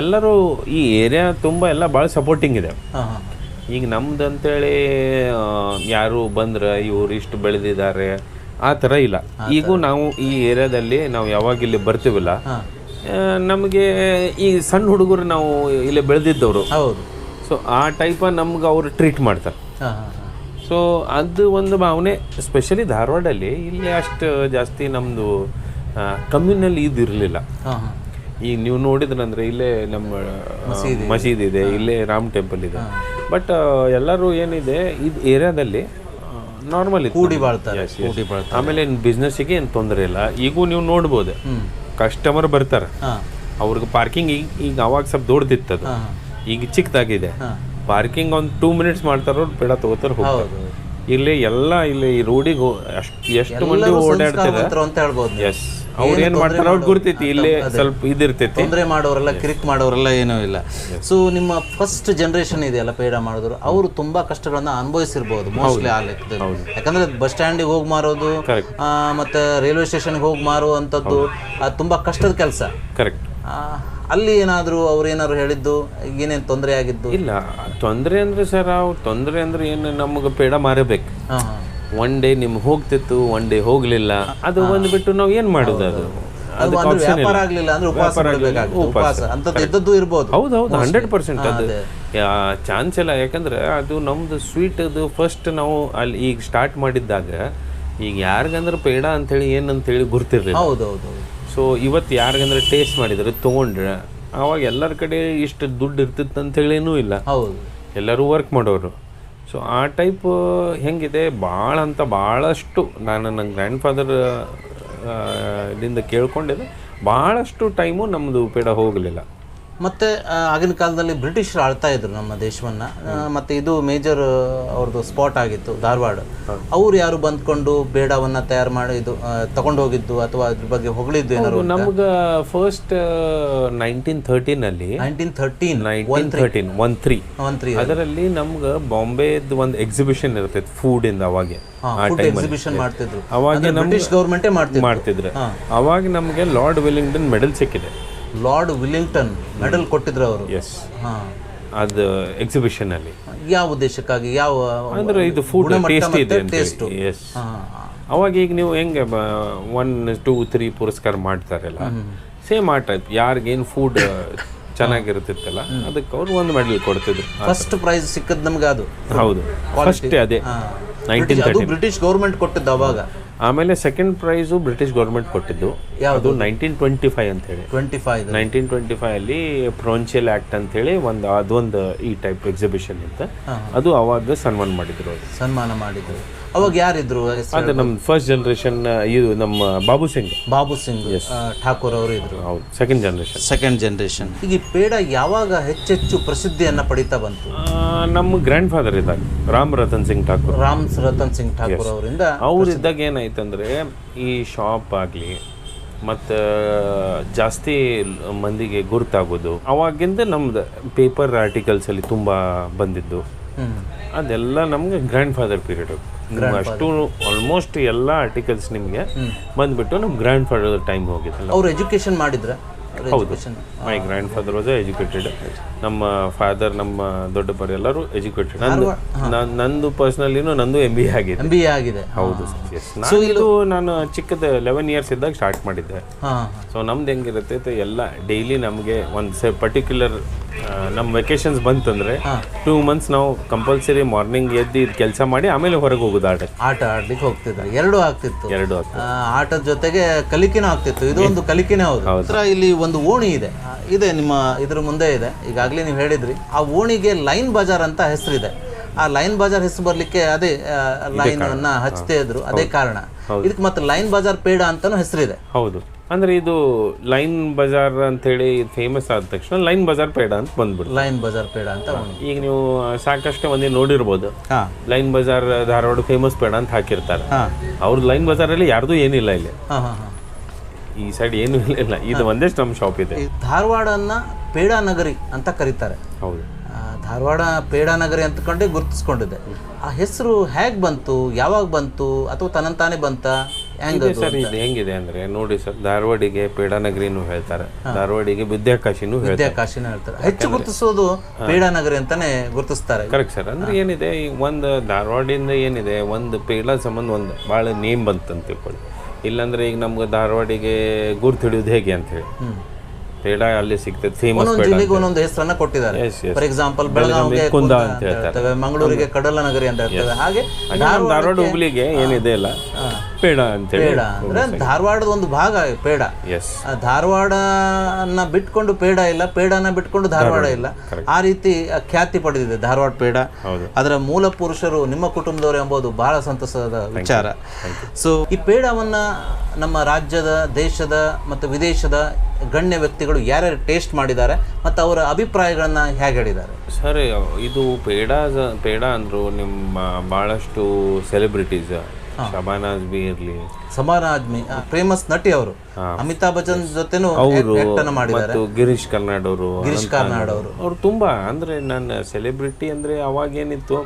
ಎಲ್ಲರೂ ಈ ಏರಿಯಾ ತುಂಬ ಎಲ್ಲ ಭಾಳ ಸಪೋರ್ಟಿಂಗ್ ಇದೆ. ಈಗ ನಮ್ದು ಅಂತೇಳಿ ಯಾರು ಬಂದ್ರೆ ಇವ್ರು ಇಷ್ಟು ಬೆಳೆದಿದ್ದಾರೆ ಆ ಥರ ಇಲ್ಲ. ಈಗೂ ನಾವು ಈ ಏರಿಯಾದಲ್ಲಿ ನಾವು ಯಾವಾಗ ಇಲ್ಲಿ ಬರ್ತೀವಲ್ಲ. ನಮಗೆ ಈ ಸಣ್ಣ ಹುಡುಗರು ನಾವು ಇಲ್ಲಿ ಬೆಳೆದಿದ್ದವರು. ಸೊ ಆ ಟೈಪ ನಮ್ಗೆ ಅವರು ಟ್ರೀಟ್ ಮಾಡ್ತಾರೆ. ಸೊ ಅದು ಒಂದು ಭಾವನೆ ಸ್ಪೆಷಲಿ ಧಾರವಾಡಲ್ಲಿ ಇಲ್ಲಿ ಅಷ್ಟು ಜಾಸ್ತಿ ನಮ್ಮದು ಕಮ್ಯುನಲ್ ಇದು ಇರಲಿಲ್ಲ. ಹಾ ಹಾ. ಈಗ ನೀವು ನೋಡಿದ್ರಂದ್ರೆ ಇಲ್ಲೇ ನಮ್ಮ ಮಸೀದಿ ಇದೆ. ಇಲ್ಲೇ ರಾಮ್ ಟೆಂಪಲ್ ಇದೆ. ಬಟ್ ಎಲ್ಲರೂ ಏನಿದೆ ಇದು ಏರಿಯಾದಲ್ಲಿ ನಾರ್ಮಲ್ ಕೂಡಿ ಬಾಳ್ತಾರೆ ಆಮೇಲೆ ಏನು ಬಿಸ್ನೆಸ್ಸಿಗೆ ಏನು ತೊಂದರೆ ಇಲ್ಲ. ಈಗೂ ನೀವು ನೋಡ್ಬೋದು. ಕಸ್ಟಮರ್ ಬರ್ತಾರೆ. ಅವ್ರಿಗೆ ಪಾರ್ಕಿಂಗ್ ಈಗ ಈಗ ಅವಾಗ ಸ್ವಲ್ಪ ದೊಡ್ಡದಿತ್ತದು. ಈಗ ಚಿಕ್ಕದಾಗಿದೆ. ಪಾರ್ಕಿಂಗ್ ಒಂದು ಟೂ ಮಿನಿಟ್ಸ್ ಮಾಡ್ತಾರೋ ಬೇಡ ತಗೋತಾರೆ ಹೋಗ್ತಾರೆ. ಇಲ್ಲಿ ಎಲ್ಲ ಇಲ್ಲಿ ರೋಡಿಗೆ ಅಷ್ಟು ಎಷ್ಟು ಮಂದಿ ಓಡಾಡ್ತಾರೆ? ಅಂತ ಹೇಳ್ಬೋದು. ನೀವು. ಎಸ್ ಅವ್ರು ಏನು ಮಾಡ್ತಾರೆ ಅವ್ರು ಗುರ್ತೈತಿ ಇಲ್ಲಿ ಸ್ವಲ್ಪ ಇದಿರ್ತೈತಿ. ತೊಂದರೆ ಮಾಡೋರೆಲ್ಲ ಕ್ರಿಕ್ ಮಾಡೋರೆಲ್ಲ ಏನೂ ಇಲ್ಲ. ಸೊ ನಿಮ್ಮ ಫಸ್ಟ್ ಜನರೇಷನ್ ಇದೆಯಲ್ಲ ಪೇಡ ಮಾಡಿದ್ರು. ಅವರು ತುಂಬಾ ಕಷ್ಟಗಳನ್ನ ಅನುಭವಿಸಿರ್ಬೋದು ಮೋಸ್ಟ್ಲಿ ಆ ಲೆಕ್ಕದಲ್ಲಿ. ಯಾಕಂದ್ರೆ ಬಸ್ ಸ್ಟ್ಯಾಂಡಿಗೆ ಹೋಗಿ ಮಾರೋದು ಮತ್ತೆ ರೈಲ್ವೆ ಸ್ಟೇಷನ್ಗೆ ಹೋಗಿ ಮಾರುವಂಥದ್ದು ತುಂಬಾ ಕಷ್ಟದ ಕೆಲಸ. ಕರೆಕ್ಟ್ ಅಲ್ಲಿ ಏನಾದ್ರು ಅವ್ರು ಏನಾದ್ರು ಹೇಳಿದ್ದು? ಏನೇನು ತೊಂದರೆ ಆಗಿದ್ದು? ಇಲ್ಲ ತೊಂದರೆ ಅಂದ್ರೆ ಸರ್ ಅವ್ರು ತೊಂದರೆ ಅಂದ್ರೆ ಏನು ನಮಗೆ ಪೇಡ ಮಾರಬೇಕು. ಒನ್ ಡೇ ನಿಮ್ಗೆ ಹೋಗ್ತಿತ್ತು ಒನ್ ಡೇ ಹೋಗಲಿಲ್ಲ. ಅದು ಬಂದ್ಬಿಟ್ಟು ನಾವು ಏನು ಮಾಡೋದು ಅದು? ವ್ಯಾಪಾರ ಆಗ್ಲಿಲ್ಲ ಅಂದ್ರೆ ಉಪವಾಸ ಬಿಡ್ಬೇಕಾಗ್ತದೆ. ಉಪವಾಸ. ಅಂತದ್ದು ಇದ್ದದ್ದು ಇರ್ಬೋದು. ಹೌದು ಹೌದು ಹಂಡ್ರೆಡ್ ಪರ್ಸೆಂಟ್ ಅದು. ಚಾನ್ಸ್ ಇಲ್ಲ. ಯಾಕಂದ್ರೆ ಅದು ನಮ್ದು ಸ್ವೀಟ್ ಅದು ಫಸ್ಟ್ ನಾವು ಅಲ್ಲಿ ಈಗ ಸ್ಟಾರ್ಟ್ ಮಾಡಿದ್ದಾಗ ಈಗ ಯಾರಿಗಂದ್ರೆ ಪೇಡ ಅಂತೇಳಿ ಏನಂತೇಳಿ ಗುರ್ತಿರ್ಲಿಲ್ಲ ಹೌದು ಹೌದು ಹೌದು. ಸೊ ಇವತ್ತು ಯಾರಿಗಂದ್ರೆ ಟೇಸ್ಟ್ ಮಾಡಿದರೆ ತೊಗೊಂಡ್ರೆ ಅವಾಗ ಎಲ್ಲರ ಕಡೆ ಇಷ್ಟು ದುಡ್ಡು ಇರ್ತಿತ್ತು ಅಂತೇಳೇನೂ ಇಲ್ಲ. ಹೌದು. ಎಲ್ಲರೂ ವರ್ಕ್ ಮಾಡೋರು. ಸೊ ಆ ಟೈಪ್ ಹೆಂಗಿದೆ? ಭಾಳ ಅಂತ ಭಾಳಷ್ಟು ನಾನು ನನ್ನ ಗ್ರ್ಯಾಂಡ್ ಫಾದರ್ ದಿಂದ ಕೇಳ್ಕೊಂಡಿದ್ದೆ. ಭಾಳಷ್ಟು ಟೈಮು ನಮ್ಮದು ಪೇಡ ಹೋಗಲಿಲ್ಲ. ಮತ್ತೆ ಆಗಿನ ಕಾಲದಲ್ಲಿ ಬ್ರಿಟಿಷರು ಆಳ್ತಾ ಇದ್ರು ನಮ್ಮ ದೇಶವನ್ನ. ಮತ್ತು ಇದು ಮೇಜರ್ ಅವ್ರದ್ದು ಸ್ಪಾಟ್ ಆಗಿತ್ತು ಧಾರವಾಡ. ಅವ್ರು ಯಾರು ಬಂದ್ಕೊಂಡು ಬೇಡವನ್ನ ತಯಾರು ಮಾಡಿ ಇದು ತಗೊಂಡು ಹೋಗಿದ್ದು ಅಥವಾ ಅದ್ರ ಬಗ್ಗೆ ಹೊಗಳಿದ್ದು ಏನಾದ್ರು ನಮ್ಗೆ first nineteen ಥರ್ಟೀನಲ್ಲಿ nineteen thirteen one thirteen one three one three ಅದರಲ್ಲಿ ನಮ್ಗೆ ಬಾಂಬೆದು ಒಂದು ಎಕ್ಸಿಬಿಷನ್ ಇರ್ತೈತೆ ಫುಡ್ ಇಂದ ಅವಾಗೆ. ಎಕ್ಸಿಬಿಷನ್ ಮಾಡ್ತಿದ್ರು. ಅವಾಗ ಬ್ರಿಟಿಷ್ ಗೌರ್ಮೆಂಟೇ ಮಾಡ್ತಿದ್ರು. ಮಾಡ್ತಿದ್ರೆ. ಅವಾಗ ನಮಗೆ ಲಾರ್ಡ್ ವೆಲ್ಲಿಂಗ್ಟನ್ ಮೆಡಲ್ ಸಿಕ್ಕಿದೆ. ಲಾರ್ಡ್ ವಿಲಿಂಗ್ಟನ್ ಮೆಡಲ್ ಕೊಟ್ಟಿದ್ರು ಅವರು. ಎಸ್ ಅದು ಎಕ್ಸಿಬಿಷನ್ ಅಲ್ಲಿ. ಯಾವ ಉದ್ದೇಶಕ್ಕಾಗಿ? ಯಾವ ಅಂದ್ರೆ ಇದು ಫುಡ್ ಟೇಸ್ಟ್ ಇದೆ ಟೇಸ್ಟ್. ಎಸ್ ಅವಾಗ ಈಗ ನೀವು ಹೆಂಗೆ ಒನ್ ಟೂ ತ್ರೀ ಪುರಸ್ಕಾರ ಮಾಡ್ತಾರಲ್ಲ? ಸೇಮ್ ಆ ಟೈಪ್ ಯಾರಿಗೇನು ಫುಡ್ ಚೆನ್ನಾಗಿರ್ತಿತ್ತಲ್ಲ ಅದಕ್ಕೆ ಅವ್ರು ಒಂದು ಮೆಡಲ್ ಕೊಡ್ತಿದ್ರು. ಫಸ್ಟ್ ಪ್ರೈಸ್ ಸಿಕ್ಕದ್ ನಮ್ಗೆ ಅದು. ಹೌದು. ಫಸ್ಟ್ ಅದೇ. ನೈನ್ಟೀನ್ ಅದು ಬ್ರಿಟಿಷ್ ಗೌರ್ಮೆಂಟ್ ಕೊಟ್ಟಿದ್ದು ಅವಾಗ. ಆಮೇಲೆ ಸೆಕೆಂಡ್ ಪ್ರೈಸು ಬ್ರಿಟಿಷ್ ಗೌರ್ಮೆಂಟ್ ಕೊಟ್ಟಿದ್ದು. ಅದು ನೈನ್ಟೀನ್ ಟ್ವೆಂಟಿ ಫೈವ್ ಅಂತ ಹೇಳಿ twenty five nineteen twenty five ಅಲ್ಲಿ ಪ್ರೊನ್ಷಿಯಲ್ ಆಕ್ಟ್ ಅಂತ ಹೇಳಿ ಒಂದು ಅದೊಂದು ಈ ಟೈಪ್ ಎಕ್ಸಿಬಿಷನ್ ಅಂತ ಅದು ಅವಾಗ ಸನ್ಮಾನ ಮಾಡಿದ್ರು ಸನ್ಮಾನ ಮಾಡಿದ್ರು. ಅವಾಗ ಯಾರಿದ್ರು? ನಮ್ಮ ಫಸ್ಟ್ ಜನರೇಷನ್ ಇದು ನಮ್ಮ ಬಾಬು ಸಿಂಗ್. ಬಾಬು ಸಿಂಗ್ ಠಾಕೂರ್ ಅವರು ಇದ್ರು. ಹೌದು ಸೆಕೆಂಡ್ ಜನರೇಷನ್ ಸೆಕೆಂಡ್ ಜನರೇಷನ್ ಈಗ ಈ ಪೇಡ ಯಾವಾಗ ಹೆಚ್ಚೆಚ್ಚು ಪ್ರಸಿದ್ಧಿಯನ್ನ ಪಡಿತಾ ಬಂತು? ನಮ್ಮ ಗ್ರ್ಯಾಂಡ್ ಫಾದರ್ ಇದ್ದಾಗ ರಾಮ್ ರತನ್ ಸಿಂಗ್ ಠಾಕೂರ್. ರಾಮ್ ರತನ್ ಸಿಂಗ್ ಠಾಕೂರ್ ಅವರಿಂದ ಅವ್ರ ಇದ್ದಾಗ ಏನಾಯ್ತಂದ್ರೆ ಈ ಶಾಪ್ ಆಗಲಿ ಮತ್ತು ಜಾಸ್ತಿ ಮಂದಿಗೆ ಗುರುತಾಗೋದು ಅವಾಗಿಂದ ನಮ್ದು ಪೇಪರ್ ಆರ್ಟಿಕಲ್ಸಲ್ಲಿ ತುಂಬ ಬಂದಿದ್ದು. ಅದೆಲ್ಲ ನಮಗೆ ಗ್ರ್ಯಾಂಡ್ ಫಾದರ್ ಪೀರಿಯಡ್ ಅಷ್ಟು ಆಲ್ಮೋಸ್ಟ್ ಎಲ್ಲ ಆರ್ಟಿಕಲ್ಸ್ ನಿಮಗೆ ಬಂದ್ಬಿಟ್ಟು ನಮ್ಮ ಗ್ರ್ಯಾಂಡ್ ಫಾದರ್ ಟೈಮ್ ಹೋಗಿತ್ತಲ್ಲ. ಅವ್ರು ಎಜುಕೇಶನ್ ಮಾಡಿದ್ರ? Education my grandfather was educated ನಮ್ಮ ಫಾದರ್ ನಮ್ಮ ದೊಡ್ಡಪ್ಪರು ಎಲ್ಲರೂ ಎಜುಕೇಟೆಡ್ ನಂದು ನಂದು ಏನು ನಂದು ಎಂ ಬಿ ಎ ಆಗಿದೆ. ಎಂ ಬಿ ಎ ಆಗಿದೆ. ಹೌದು ಎಸ್ ನಾನು ಇದು ನಾನು ಚಿಕ್ಕದ ಲೆವೆನ್ ಇಯರ್ಸ್ ಇದ್ದಾಗ ಸ್ಟಾರ್ಟ್ ಮಾಡಿದ್ದೆ. ಸೊ ನಮ್ದು ಹೆಂಗಿರುತ್ತೆ ಎಲ್ಲ ಡೈಲಿ ನಮಗೆ ಒಂದು ಸೆ ಪರ್ಟಿಕ್ಯುಲರ್ ನಮ್ಮ ವೆಕೇಶನ್ಸ್ ಬಂತಂದ್ರೆ ಟೂ ಮಂತ್ಸ್ ನಾವು ಕಂಪಲ್ಸರಿ ಮಾರ್ನಿಂಗ್ ಎದ್ದು ಇದು ಕೆಲಸ ಮಾಡಿ ಆಮೇಲೆ ಹೊರಗೆ ಹೋಗೋದು ಆಟ. ಆಟ ಆಡ್ಲಿಕ್ಕೆ ಹೋಗ್ತಿದ್ರು. ಎರಡು ಆಗ್ತಿತ್ತು. ಎರಡು ಆಟದ ಜೊತೆಗೆ ಕಲಿಕೆನೂ ಆಗ್ತಿತ್ತು. ಇದು ಒಂದು ಕಲಿಕೆನೇ ಹೌದು. ಇಲ್ಲಿ ಒಂದು ಓಣಿ ಇದೆ. ಇದೆ ನಿಮ್ಮ ಇದ್ರ ಮುಂದೆ ಇದೆ. ಈಗಾಗಲೇ ನೀವು ಹೇಳಿದ್ರಿ. ಆ ಓಣಿಗೆ ಲೈನ್ ಬಜಾರ್ ಅಂತ ಹೆಸರಿದೆ. ಆ ಲೈನ್ ಬಜಾರ್ ಹೆಸರು ಬರ್ಲಿಕ್ಕೆ ಅದೇ ಲೈನ್ ಅನ್ನ ಹಚ್ತೇ ಇದ್ರು. ಅದೇ ಕಾರಣ. ಇದಕ್ಕೆ ಮತ್ತೆ ಲೈನ್ ಬಜಾರ್ ಪೇಡ ಅಂತಾನು ಹೆಸರಿದೆ. ಹೌದು. ಅಂದ್ರೆ ಇದು ಲೈನ್ ಬಜಾರ್ ಅಂತ ಹೇಳಿ ಫೇಮಸ್ ಆದ ತಕ್ಷಣ ಲೈನ್ ಬಜಾರ್ ಪೇಡ ಅಂತ ಬಂದ್ಬಿಡ್ತು ಲೈನ್ ಬಜಾರ್ ಪೇಡ ಅಂತ ಈಗ ನೀವು ಸಾಕಷ್ಟು ಮಂದಿ ನೋಡಿರ್ಬೋದು. ಲೈನ್ ಬಜಾರ್ ಧಾರವಾಡ ಫೇಮಸ್ ಪೇಡ ಅಂತ ಹಾಕಿರ್ತಾರೆ. ಅವ್ರ ಲೈನ್ ಬಜಾರಲ್ಲಿ ಯಾರ್ದು ಏನಿಲ್ಲ ಇಲ್ಲಿ. ಈ ಸೈಡ್ ಏನು ಇಲ್ಲ ಇದು ಒಂದೇ ನಮ್ಮ ಶಾಪ್ ಇದೆ. ಧಾರವಾಡನ್ನ ಪೇಡ ನಗರಿ ಅಂತ ಕರೀತಾರೆ. ಹೌದು. ಧಾರವಾಡ ಪೇಡ ನಗರಿ ಅಂತಕೊಂಡೇ ಗುರುತಿಸ್ಕೊಂಡಿದೆ ಆ ಹೆಸರು ಹೇಗೆ ಬಂತು ಯಾವಾಗ ಬಂತು ಅಥವಾ ತನ್ನಂತಾನೆ ಬಂತ ಹೆಂಗ್ ಸರ್ ಇದು ಹೆಂಗಿದೆ ಅಂದ್ರೆ ನೋಡಿ ಸರ್ ಧಾರವಾಡಿಗೆ ಪೇಡಾನಗರಿನೂ ಹೇಳ್ತಾರೆ. ಧಾರವಾಡಿಗೆ ವಿದ್ಯಾಕಾಶಿನೂ ವಿದ್ಯಾಕಾಶಿನ ಹೇಳ್ತಾರೆ. ಹೆಚ್ಚು ಗುರುತಿಸೋದು ಪೇಡಾ ನಗರಿ ಅಂತಾನೆ ಗುರುತಿಸ್ತಾರೆ. ಕರೆಕ್ಟ್ ಸರ್ ಅಂದ್ರೆ ಏನಿದೆ ಈ ಒಂದು ಧಾರವಾಡಿಂದ ಏನಿದೆ ಒಂದು ಪೇಡಾ ಸಂಬಂಧ ಒಂದು ಭಾಳ ನೇಮ್ ಬಂತಂತ ತಿಳ್ಕೊಳ್ಳಿ. ಇಲ್ಲಾಂದ್ರೆ ಈಗ ನಮ್ಗೆ ಧಾರವಾಡಿಗೆ ಗುರ್ತು ಹಿಡಿಯೋದು ಹೇಗೆ ಅಂತ ಹೇಳಿ. ಪೇಡ ಅಲ್ಲಿ ಸಿಗ್ತದೆ ಫೇಮಸ್ ಜಿಲ್ಲೆಗೆ ಒಂದೊಂದು ಹೆಸರನ್ನ ಕೊಟ್ಟಿದ್ದಾರೆ. ಫಾರ್ ಎಕ್ಸಾಂಪಲ್ ಬೆಳಗಾವಿಗೆ ಕುಂದ ಅಂತ ಹೇಳ್ತಾರೆ. ಹೇಳ್ತೇವೆ ಮಂಗಳೂರಿಗೆ ಕಡಲ ನಗರಿ ಅಂತ ಹೇಳ್ತಾರೆ ಹಾಗೆ ಧಾರವಾಡ ಹುಬ್ಳಿಗೆ ಏನಿದೆ ಅಲ್ಲ ಪೇಡ ಅಂತೇಳಿ ಪೇಡ ಅಂದ್ರೆ ಧಾರವಾಡದ ಒಂದು ಭಾಗ ಪೇಡ. ಧಾರವಾಡ ಧಾರವಾಡನ ಬಿಟ್ಕೊಂಡು ಪೇಡ ಇಲ್ಲ ಪೇಡನ ಬಿಟ್ಕೊಂಡು ಧಾರವಾಡ ಇಲ್ಲ. ಆ ರೀತಿ ಖ್ಯಾತಿ ಪಡೆದಿದೆ ಧಾರವಾಡ ಪೇಡ. ಅದರ ಮೂಲ ಪುರುಷರು ನಿಮ್ಮ ಕುಟುಂಬದವರು ಎಂಬುದು ಬಹಳ ಸಂತಸದ ವಿಚಾರ. ಸೊ ಈ ಪೇಡವನ್ನ ನಮ್ಮ ರಾಜ್ಯದ ದೇಶದ ಮತ್ತು ವಿದೇಶದ ಗಣ್ಯ ವ್ಯಕ್ತಿಗಳು ಯಾರ್ಯಾರು ಟೇಸ್ಟ್ ಮಾಡಿದ್ದಾರೆ ಮತ್ತು ಅವರ ಅಭಿಪ್ರಾಯಗಳನ್ನ ಹೇಗೆ ಹೇಳಿದ್ದಾರೆ? ಸರ್ ಇದು ಪೇಡ ಪೇಡ ಅಂದ್ರು ನಿಮ್ಮ ಭಾಳಷ್ಟು ಸೆಲೆಬ್ರಿಟೀಸ್ ಶಬಾನಾಜ್ ಆಜ್ಮಿ ಇರಲಿ. ಸಮಾನ ಫೇಮಸ್ ನಟಿ ಅವರು. ಅಮಿತಾಬ್ ಬಚ್ಚನ್ ಜೊತೆನೂ ಅವರು ಮತ್ತು ಗಿರೀಶ್ ಕರ್ನಾಡ್ ಅವರು ಗಿರೀಶ್ ಕರ್ನಾಡ್ ಅವರು ಅವ್ರು ತುಂಬಾ ಅಂದ್ರೆ ನನ್ನ ಸೆಲೆಬ್ರಿಟಿ ಅಂದ್ರೆ ಅವಾಗ ಏನಿತ್ತು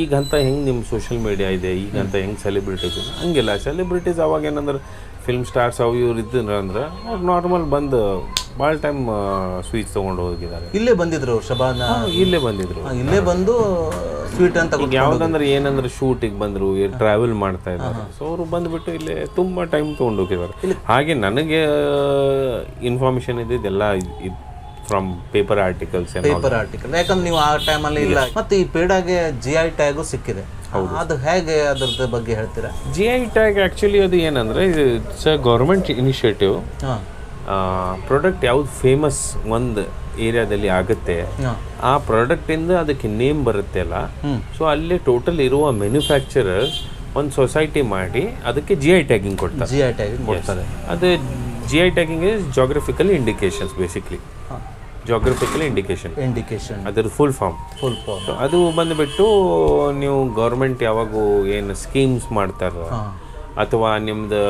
ಈಗಂತ ಹೆಂಗ್ ನಿಮ್ಮ ಸೋಷಿಯಲ್ ಮೀಡಿಯಾ ಇದೆ ಈಗಂತ ಹೆಂಗೆ ಸೆಲೆಬ್ರಿಟೀಸ್ ಹಂಗಿಲ್ಲ. ಸೆಲೆಬ್ರಿಟೀಸ್ ಅವಾಗ ಏನಂದ್ರೆ ಫಿಲ್ಮ್ ಸ್ಟಾರ್ಸ್ ಅವು ಇವ್ರು ಇದ್ದಂದ್ರೆ ಅಂದ್ರೆ ಅವ್ರು ನಾರ್ಮಲ್ ಬಂದು ಭಾಳ ಟೈಮ್ ಸ್ವೀಟ್ ತಗೊಂಡು ಹೋಗಿದ್ದಾರೆ. ಇಲ್ಲೇ ಬಂದಿದ್ರು ಶಬಾನ. ಇಲ್ಲೇ ಬಂದಿದ್ರು. ಇಲ್ಲೇ ಬಂದು ಸ್ವೀಟ್ ಅಂತ ಯಾವ್ದಂದ್ರೆ ಏನಂದ್ರೆ ಶೂಟಿಗೆ ಬಂದ್ರು ಟ್ರಾವೆಲ್ ಮಾಡ್ತಾ ಇದ್ದಾರೆ. ಸೊ ಅವರು ಬಂದ್ಬಿಟ್ಟು ಇಲ್ಲೇ ತುಂಬಾ ಟೈಮ್ ತೊಗೊಂಡು ಹೋಗಿದ್ದಾರೆ. ಹಾಗೆ ನನಗೆ ಇನ್ಫಾರ್ಮೇಶನ್ ಇದೆಲ್ಲ from paper articles paper article ಯಾಕಂದ್ರೆ ನೀವು ಆ ಟೈಮಲ್ಲಿ ಇಲ್ಲ. ಮತ್ತೆ ಈ ಪೇಡಾಗೆ ಜಿ ಐ ಟ್ಯಾಗು ಸಿಕ್ಕಿದೆ. ಅದು ಹೇಗೆ ಅದ್ರದ್ದು ಬಗ್ಗೆ ಹೇಳ್ತೀರಾ? ಜಿ ಐ ಟ್ಯಾಗ್ ಆ್ಯಕ್ಚುಲಿ ಅದು ಏನಂದ್ರೆ it's a government initiative product ಯಾವ್ದು ಫೇಮಸ್ ಒಂದು ಏರಿಯಾದಲ್ಲಿ ಆಗುತ್ತೆ ಆ ಆ ಪ್ರಾಡಕ್ಟಿಂದ ಅದಕ್ಕೆ ನೇಮ್ ಬರುತ್ತೆ ಅಲ್ಲ? ಸೊ ಅಲ್ಲಿ ಟೋಟಲ್ ಇರುವ ಮ್ಯಾನುಫ್ಯಾಕ್ಚರರ್ ಒಂದು ಸೊಸೈಟಿ ಮಾಡಿ ಅದಕ್ಕೆ ಜಿ ಐ ಟ್ಯಾಗಿಂಗ್ ಕೊಡ್ತಾರೆ. ಜಿ ಐ ಟ್ಯಾಗಿಂಗ್ ಕೊಡ್ತಾರೆ. ಅದು G I tagging is geographical indications basically geographical indication indication ಅದರ ಫುಲ್ ಫಾರ್ಮ್ ಫುಲ್ ಫಾರ್ಮ್ ಅದು ಬಂದುಬಿಟ್ಟು ನೀವು ಗೌರ್ಮೆಂಟ್ ಯಾವಾಗ ಏನು ಸ್ಕೀಮ್ಸ್ ಮಾಡ್ತಾರ ಅಥವಾ ನಿಮ್ದು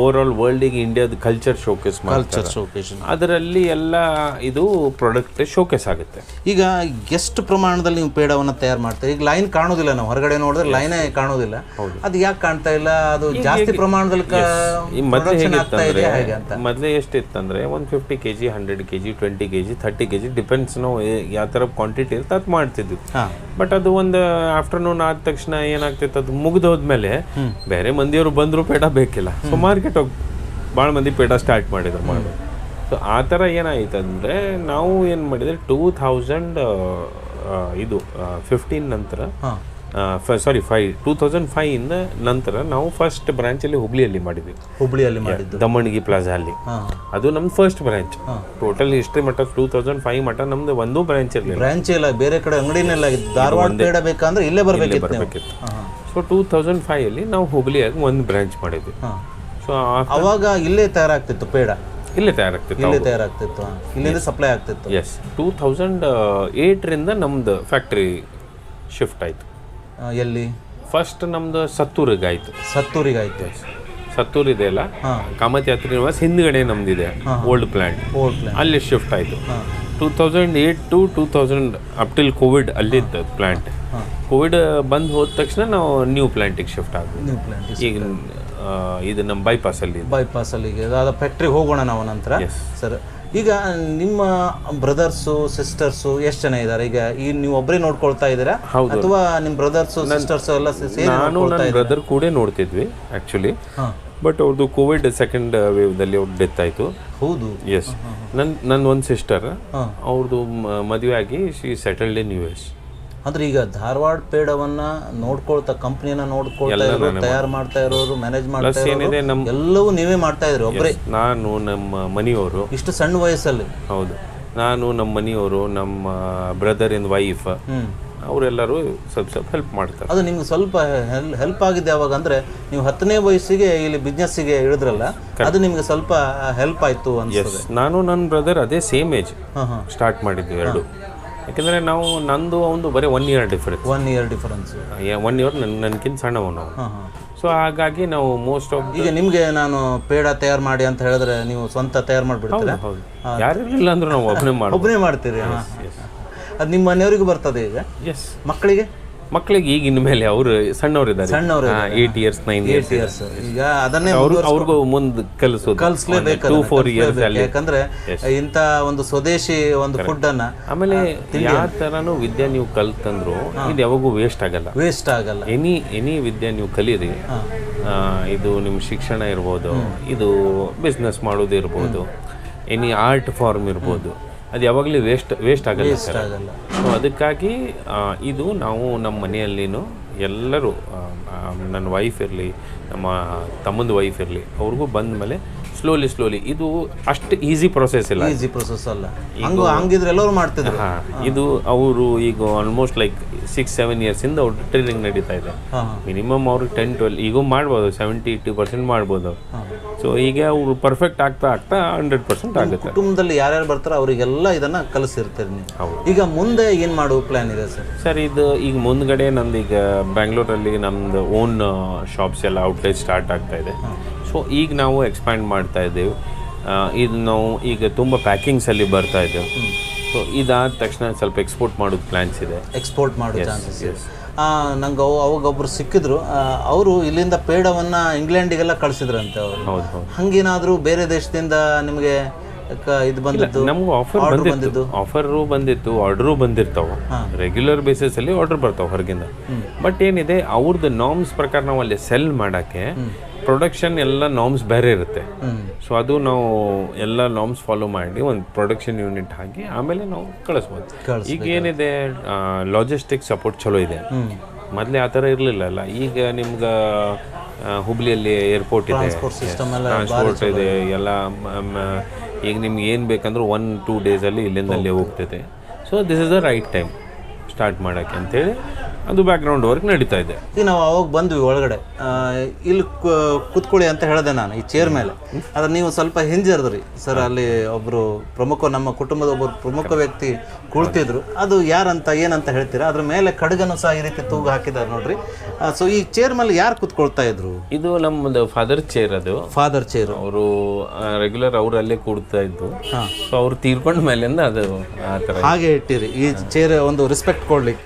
ಓವರ್ ಆಲ್ ವರ್ಲ್ಡಿಗೆ ಇಂಡಿಯಾದ ಕಲ್ಚರ್ ಶೋಕೇಸ್ ಕಲ್ಚರ್ ಶೋಕೇಸ್ ಅದರಲ್ಲಿ ಎಲ್ಲ ಇದು ಪ್ರಾಡಕ್ಟ್ ಶೋಕೇಸ್ ಆಗುತ್ತೆ. ಈಗ ಎಷ್ಟು ಪ್ರಮಾಣದಲ್ಲಿ ನೀವು ಪೇಡವನ್ನು ತಯಾರು ಮಾಡ್ತೀರಿ. ಈಗ ಲೈನ್ ಕಾಣೋದಿಲ್ಲ ನಾವು. ಹೊರಗಡೆ ನೋಡಿದ್ರೆ ಲೈನೇ ಕಾಣೋದಿಲ್ಲ ಅದು ಯಾಕೆ ಕಾಣ್ತಾ ಇಲ್ಲ? ಅದು ಜಾಸ್ತಿ ಪ್ರಮಾಣದಲ್ಲಿ ಮೊದಲೇ ಎಷ್ಟಿತ್ತಂದ್ರೆ ಒಂದು fifty K G hundred K G twenty K G thirty K G depends ನಾವು ಯಾವ ಥರ ಕ್ವಾಂಟಿಟಿ ಇರುತ್ತೆ ಅದು ಮಾಡ್ತಿದ್ವಿ. ಬಟ್ ಅದು ಒಂದು ಆಫ್ಟರ್ನೂನ್ ಆದ ತಕ್ಷಣ ಏನಾಗ್ತಿತ್ತು? ಅದು ಮುಗಿದೋದ್ಮೇಲೆ ಬೇರೆ ಮಂದಿಯವರು ಬಂದರೂ ಪೇಟ ಬೇಕಿಲ್ಲ. ಸೊ ಮಾರ್ಕೆಟ್ ಹೋಗಿ ಭಾಳ ಮಂದಿ ಪೇಟ ಸ್ಟಾರ್ಟ್ ಮಾಡಿದ್ರು ಮಾಡೋದು ಸೊ ಆ ಥರ ಏನಾಯ್ತು ಅಂದರೆ ನಾವು ಏನು ಮಾಡಿದರೆ ಟೂ ಥೌಸಂಡ್ ಇದು ಫಿಫ್ಟೀನ್ ನಂತರ ಸಾರಿ ಫೈವ್ ಟೂ ತೌಸಂಡ್ ಫೈವಿಂದ ನಂತರ ನಾವು ಫಸ್ಟ್ ಬ್ರಾಂಚಲ್ಲಿ ಹುಬ್ಳಿಯಲ್ಲಿ ಮಾಡಿದ್ವಿ. ಹುಬ್ಳಿಯಲ್ಲಿ ಮಾಡಿದ್ದು. ದಮಣಗಿ ಪ್ಲಾಜಾ ಅಲ್ಲಿ. ಅದು ನಮ್ಮ ಫಸ್ಟ್ ಬ್ರಾಂಚ್ ಟೋಟಲ್ ಹಿಸ್ಟ್ರಿ ಮಟ್ಟ ಟೂ ತೌಸಂಡ್ ಫೈವ್ ಮಟ್ಟ ನಮ್ದು ಒಂದು ಬ್ರಾಂಚ್ ಇರಲಿಲ್ಲ. ಬ್ರಾಂಚ್ ಇಲ್ಲ ಬೇರೆ ಕಡೆ ಅಂಗಡಿನೆಲ್ಲ ಧಾರವಾಡ ಬೇಕಂದ್ರೆ ಇಲ್ಲೇ ಬರ್ಬೇಕಿತ್ತು ಸೊ ಟೂ ತೌಸಂಡ್ ಫೈವಲ್ಲಿ ನಾವು ಹುಬ್ಳಿಯಾಗಿ ಒಂದು ಬ್ರಾಂಚ್ ಮಾಡಿದ್ವಿ. ಸೊ ಅವಾಗ ಇಲ್ಲೇ ತಯಾರಾಗ್ತಿತ್ತು ಪೇಡ? ಇಲ್ಲೇ ತಯಾರಾಗ್ತಿತ್ತು ಇಲ್ಲೇ ತಯಾರಾಗ್ತಿತ್ತು. ಇಲ್ಲೇ ಇಲ್ಲಿಂದ ಸಪ್ಲೈ ಆಗ್ತಿತ್ತು. ಎಸ್ ಟೂ ತೌಸಂಡ್ ಏಯ್ಟ್ರಿಂದ ನಮ್ದು ಫ್ಯಾಕ್ಟ್ರಿ ಶಿಫ್ಟ್ ಆಯಿತು. ಎಲ್ಲಿ? ಫಸ್ಟ್ ನಮ್ದು ಸತ್ತೂರಿಗೆ ಆಯ್ತು ಸತ್ತೂರಿಗೆ ಆಯ್ತು ಸತ್ತೂರ್ ಇದೆ ಅಲ್ಲ ಕಾಮತ್ ಯಾತ್ರಿ ನಿವಾಸ್ ಹಿಂದ್ಗಡೆ ನಮ್ದಿದೆ ಓಲ್ಡ್ ಪ್ಲಾಂಟ್ ಓಲ್ಡ್ ಅಲ್ಲಿ ಶಿಫ್ಟ್ ಆಯಿತು. Two thousand eight to two thousand up till Covid ಅಲ್ಲಿತ್ತು plant Covid ಬಂದು ಹೋದ ತಕ್ಷಣ ನಾವು ನ್ಯೂ ಪ್ಲಾಂಟಿಗೆ ಶಿಫ್ಟ್ ಆದ್ವಿ. ಈಗ ಇದು ನಮ್ಮ ಬೈಪಾಸಲ್ಲಿ ಬೈಪಾಸ್ ಅಲ್ಲಿ ಅದ ಫ್ಯಾಕ್ಟ್ರಿಗೆ ಹೋಗೋಣ ನಾವು ನಂತರ. ಸರ್ ಈಗ ನಿಮ್ಮ ಬ್ರದರ್ಸು ಸಿಸ್ಟರ್ಸು ಎಷ್ಟು ಜನ ಇದ್ದಾರೆ ಈಗ ಈ ನೀವು ಒಬ್ಬರೇ ನೋಡ್ಕೊಳ್ತಾ ಇದ್ದೀರಾ? ಅಥವಾ ನಿಮ್ಮ ಬ್ರದರ್ಸ್ ಸಿಸ್ಟರ್ಸ್ ಎಲ್ಲ ಸೇರಿ ನಾನು ನನ್ನ ಬ್ರದರ್ ಕೂಡ ನೋಡ್ತಿದ್ವಿ ಆ್ಯಕ್ಚುಲಿ ಹಾಂ. ಬಟ್ ಅವ್ರದ್ದು ಕೋವಿಡ್ ಸೆಕೆಂಡ್ ವೇವ್ದಲ್ಲಿ ಅವ್ರು ಡೆತ್ ಆಯ್ತು. ಹೌದು. ಎಸ್ ನನ್ನ ನನ್ನ ಒಂದು ಸಿಸ್ಟರ್. ಅವ್ರದ್ದು ಮದುವೆ ಆಗಿ she settled in U S ಅಂದ್ರೆ ಈಗ ಧಾರವಾಡ ಪೇಡವನ್ನ ನೋಡ್ಕೊಳ್ತಾ ಕಂಪ್ನಿಯನ್ನ ನೋಡ್ಕೊಳ್ತಾ ಇರೋರು ತಯಾರು ಮಾಡ್ತಾ ಇರೋರು ಮ್ಯಾನೇಜ್ ಮಾಡ್ತಾ ಏನಿದೆ ಎಲ್ಲವೂ ನೀವೇ ಮಾಡ್ತಾ ಇದ್ರಿ. ಒಬ್ಬರೇ ನಾನು ನಮ್ಮ ಮನೆಯವರು. ಇಷ್ಟು ಸಣ್ಣ ವಯಸ್ಸಲ್ಲಿ. ಹೌದು. ನಾನು ನಮ್ಮ ಮನೆಯವರು ನಮ್ಮ ಬ್ರದರ್ ಇನ್ ವೈಫ್ ಅವರೆಲ್ಲರೂ ಸ್ವಲ್ಪ ಸ್ವಲ್ಪ ಹೆಲ್ಪ್ ಮಾಡ್ತಾರೆ. ಅದು ನಿಮ್ಗೆ ಸ್ವಲ್ಪ ಹೆಲ್ಪ್ ಆಗಿದೆ ಯಾವಾಗ ಅಂದ್ರೆ ನೀವು ಹತ್ತನೇ ವಯಸ್ಸಿಗೆ ಇಲ್ಲಿ ಬಿಸ್ನೆಸ್ಸಿಗೆ ಇಳಿದ್ರಲ್ಲ ಅದು ನಿಮ್ಗೆ ಸ್ವಲ್ಪ ಹೆಲ್ಪ್ ಆಯ್ತು ಅನ್ಸುತ್ತೆ. ನಾನು ನನ್ನ ಬ್ರದರ್ ಅದೇ ಸೇಮ್ ಏಜ್ ಹಾಂ ಹಾಂ. ಸ್ಟಾರ್ಟ್ ಮಾಡಿದ್ವಿ ಎರಡು. ಯಾಕೆಂದರೆ ನಾವು ನಂದು ಒಂದು ಬರೀ one year difference one year difference one year ನನ್ನ ನನಗಿಂತ ಸಣ್ಣವನು ನಾವು. ಸೊ ಹಾಗಾಗಿ ನಾವು ಮೋಸ್ಟ್ ಆಫ್ ಈಗ ನಿಮಗೆ ನಾನು ಪೇಡ ತಯಾರು ಮಾಡಿ ಅಂತ ಹೇಳಿದ್ರೆ ನೀವು ಸ್ವಂತ ತಯಾರು ಮಾಡಿಬಿಡ್ತೀರಾ? ಹೌದು ಯಾರು ಅಂದ್ರೆ ನಾವು ಒಬ್ಬನೇ [laughs] ಮಾಡಿ ಒಬ್ಬನೇ ಮಾಡ್ತೀರಿ ಅದು ನಿಮ್ಮ ಮನೆಯವರಿಗೂ ಬರ್ತದೆ ಈಗ? ಎಸ್ ಮಕ್ಕಳಿಗೆ? ಮಕ್ಕಳಿಗೆ ಈಗ ಇನ್ಮೇಲೆ ಅವರು ಸಣ್ಣವರಿದ್ದಾರೆ ಸಣ್ಣವ್ರು eight years nine years years ಈಗ ಅದನ್ನೇ ಅವ್ರು ಅವ್ರಿಗೂ ಮುಂದೆ ಕಲಿಸೋದು. ಕಲಿಸ್ಲೇಬೇಕು ಟೂ ಫೋರ್ ಇಯರ್ಸ್ ಅಲ್ಲಿ. ಯಾಕಂದ್ರೆ ಇಂಥ ಒಂದು ಸ್ವದೇಶಿ ಒಂದು ಫುಡ್ ಅನ್ನ ಆಮೇಲೆ ಯಾವ ಥರನೂ ವಿದ್ಯೆ ನೀವು ಕಲ್ತಂದ್ರು ಇದು ಯಾವಾಗೂ ವೇಸ್ಟ್ ಆಗಲ್ಲ. ವೇಸ್ಟ್ ಆಗಲ್ಲ. ಎನಿ ಎನಿ ವಿದ್ಯೆ ನೀವು ಕಲೀರಿ ಇದು ನಿಮ್ಮ ಶಿಕ್ಷಣ ಇರ್ಬೋದು ಇದು ಬಿಸ್ನೆಸ್ ಮಾಡೋದು ಇರ್ಬೋದು ಎನಿ ಆರ್ಟ್ ಫಾರ್ಮ್ ಇರ್ಬೋದು ಅದು ಯಾವಾಗಲೂ ವೇಸ್ಟ್ ವೇಸ್ಟ್ ಆಗಲ್ಲ ಸರ್. ಆಗಲ್ಲ. ಸೊ ಅದಕ್ಕಾಗಿ ಆ, ಇದು ನಾವು ನಮ್ಮ ಮನೆಯಲ್ಲಿನೂ ಎಲ್ಲರೂ ಆ, ಆ, ನನ್ನ ವೈಫ್ ಇರಲಿ ನಮ್ಮ ತಮ್ಮಂದು ವೈಫ್ ಇರಲಿ ಅವ್ರಿಗೂ ಬಂದ ಮೇಲೆ ಸ್ಲೋಲಿ ಸ್ಲೋಲಿ ಇದು ಅಷ್ಟು ಈಸಿ ಪ್ರೊಸೆಸ್ ಇಲ್ಲ. ಈಸಿ ಪ್ರೊಸೆಸ್ ಅಲ್ಲ. ಹಂಗು ಹಂಗಿದ್ರೆ ಎಲ್ಲರೂ ಮಾಡ್ತಿದ್ರು. ಹಾ ಇದು ಅವರು ಈಗ ಆಲ್ಮೋಸ್ಟ್ ಲೈಕ್ ಸಿಕ್ಸ್ ಸೆವೆನ್ ಇಯರ್ಸಿಂದ ಅವ್ರ ಟ್ರೈನಿಂಗ್ ನಡೀತಾ ಇದೆ. ಮಿನಿಮಮ್ ಅವರು ಟೆನ್ ಟ್ವೆಲ್ ಈಗೂ ಮಾಡ್ಬೋದು ಸೆವೆಂಟಿ ಏಯ್ಟಿ ಪರ್ಸೆಂಟ್ ಮಾಡ್ಬೋದು. ಸೊ ಈಗ ಅವರು ಪರ್ಫೆಕ್ಟ್ ಆಗ್ತಾ ಆಗ್ತಾ ಹಂಡ್ರೆಡ್ ಪರ್ಸೆಂಟ್ ಆಗುತ್ತೆ. ಕುಟುಂಬದಲ್ಲಿ ಯಾರ್ಯಾರು ಬರ್ತಾರೋ ಅವರಿಗೆಲ್ಲ ಇದನ್ನ ಕಲಿಸಿರ್ತೀರಿ ನೀವು. ಈಗ ಮುಂದೆ ಏನು ಮಾಡುವ ಪ್ಲಾನ್ ಇದೆ ಸರ್? ಸರ್ ಇದು ಈಗ ಮುಂದ್ಗಡೆ ನಂದು ಈಗ ಬ್ಯಾಂಗ್ಳೂರಲ್ಲಿ ನಮ್ದು ಓನ್ ಶಾಪ್ಸ್ ಎಲ್ಲ ಔಟ್ಲೆಟ್ ಸ್ಟಾರ್ಟ್ ಆಗ್ತಾ ಇದೆ. ಸೊ ಈಗ ನಾವು ಎಕ್ಸ್ಪ್ಯಾಂಡ್ ಮಾಡ್ತಾ ಇದ್ದೇವೆ. ಇದು ನಾವು ಈಗ ತುಂಬ ಪ್ಯಾಕಿಂಗ್ಸಲ್ಲಿ ಬರ್ತಾ ಇದ್ದೇವೆ. ಸೊ ಇದಾದ ತಕ್ಷಣ ಸ್ವಲ್ಪ ಎಕ್ಸ್ಪೋರ್ಟ್ ಮಾಡೋದು ಪ್ಲ್ಯಾನ್ಸ್ ಇದೆ. ಎಕ್ಸ್ಪೋರ್ಟ್ ಮಾಡೋ ಚಾನ್ಸಸ್ ನಂಗೆ ಅವು ಅವಾಗ ಒಬ್ರು ಸಿಕ್ಕಿದ್ರು ಅವರು ಇಲ್ಲಿಂದ ಪೇಡವನ್ನು ಇಂಗ್ಲೆಂಡಿಗೆಲ್ಲ ಕಳಿಸಿದ್ರಂತೆ ಅವರು. ಹೌದು. ಹಂಗೇನಾದರೂ ಬೇರೆ ದೇಶದಿಂದ ನಿಮಗೆ ಇದು ಬಂದಿದ್ದು ನಮಗೂ ಆಫರ್ ಬಂದಿತ್ತು. ಆಫರು ಬಂದಿತ್ತು ಆರ್ಡ್ರು ಬಂದಿರ್ತಾವ. ರೆಗ್ಯುಲರ್ ಬೇಸಿಸ್ ಅಲ್ಲಿ ಆರ್ಡರ್ ಬರ್ತಾವ ಹೊರಗಿಂದ. ಬಟ್ ಏನಿದೆ ಅವ್ರದ್ದು ನಾರ್ಮ್ಸ್ ಪ್ರಕಾರ ನಾವು ಅಲ್ಲಿ ಸೆಲ್ ಮಾಡಕ್ಕೆ ಪ್ರೊಡಕ್ಷನ್ ಎಲ್ಲ ನಾರ್ಮ್ಸ್ ಬೇರೆ ಇರುತ್ತೆ. ಸೊ ಅದು ನಾವು ಎಲ್ಲ ನಾರ್ಮ್ಸ್ ಫಾಲೋ ಮಾಡಿ ಒಂದು ಪ್ರೊಡಕ್ಷನ್ ಯೂನಿಟ್ ಹಾಕಿ ಆಮೇಲೆ ನಾವು ಕಳಿಸ್ಬೋದು. ಈಗ ಏನಿದೆ ಲಾಜಿಸ್ಟಿಕ್ ಸಪೋರ್ಟ್ ಚಲೋ ಇದೆ. ಮೊದಲೇ ಆ ಥರ ಇರಲಿಲ್ಲ ಅಲ್ಲ. ಈಗ ನಿಮ್ಗೆ ಹುಬ್ಳಿಯಲ್ಲಿ ಏರ್ಪೋರ್ಟ್ ಇದೆ. ಟ್ರಾನ್ಸ್ಪೋರ್ಟ್ ಇದೆ ಎಲ್ಲ ಈಗ ನಿಮ್ಗೆ ಏನು ಬೇಕಂದ್ರೂ ಒನ್ ಟೂ ಡೇಸಲ್ಲಿ ಇಲ್ಲಿಂದ ಅಲ್ಲೇ ಹೋಗ್ತೈತೆ so this is the right time start ಮಾಡೋಕ್ಕೆ ಅಂತೇಳಿ ಅದು ಬ್ಯಾಕ್ಗ್ರೌಂಡ್ ವರ್ಕ್ ನಡೀತಾ ಇದೆ. ಈಗ ನಾವು ಅವಾಗ ಬಂದ್ವಿ ಒಳಗಡೆ. ಇಲ್ಲಿ ಕೂತ್ಕೊಳ್ಳಿ ಅಂತ ಹೇಳಿದೆ ನಾನು ಈ ಚೇರ್ ಮೇಲೆ. ಆದ್ರೆ ನೀವು ಸ್ವಲ್ಪ ಹಿಂಜರಿದ್ರಿ. ಸರ್ ಅಲ್ಲಿ ಒಬ್ಬರು ಪ್ರಮುಖ ನಮ್ಮ ಕುಟುಂಬದ ಒಬ್ಬರು ಪ್ರಮುಖ ವ್ಯಕ್ತಿ ಕೂಡ್ತಿದ್ರು ಅದು ಯಾರಂತ ಏನಂತ ಹೇಳ್ತೀರಾ? ಅದ್ರ ಮೇಲೆ ಕಡಗನು ಸಹ ಈ ರೀತಿ ತೂಗು ಹಾಕಿದ್ದಾರೆ ನೋಡ್ರಿ. ಸೊ ಈ ಚೇರ್ ಮೇಲೆ ಯಾರು ಕೂತ್ಕೊಳ್ತಾ ಇದ್ರು? ಇದು ನಮ್ಮದು ಫಾದರ್ ಚೇರ್ ಅದು. ಫಾದರ್ ಚೇರ್ ಅವರು ರೆಗ್ಯುಲರ್ ಅವರು ಅಲ್ಲೇ ಕೂಡ್ತಾ ಇದ್ದು. ಸೊ ಅವ್ರು ತೀರ್ಕೊಂಡ ಮೇಲಿಂದ ಅದು ಹಾಗೆ ಇಟ್ಟಿರಿ. ಈ ಚೇರ್ ಒಂದು ರೆಸ್ಪೆಕ್ಟ್ ಕೊಡ್ಲಿಕ್ಕೆ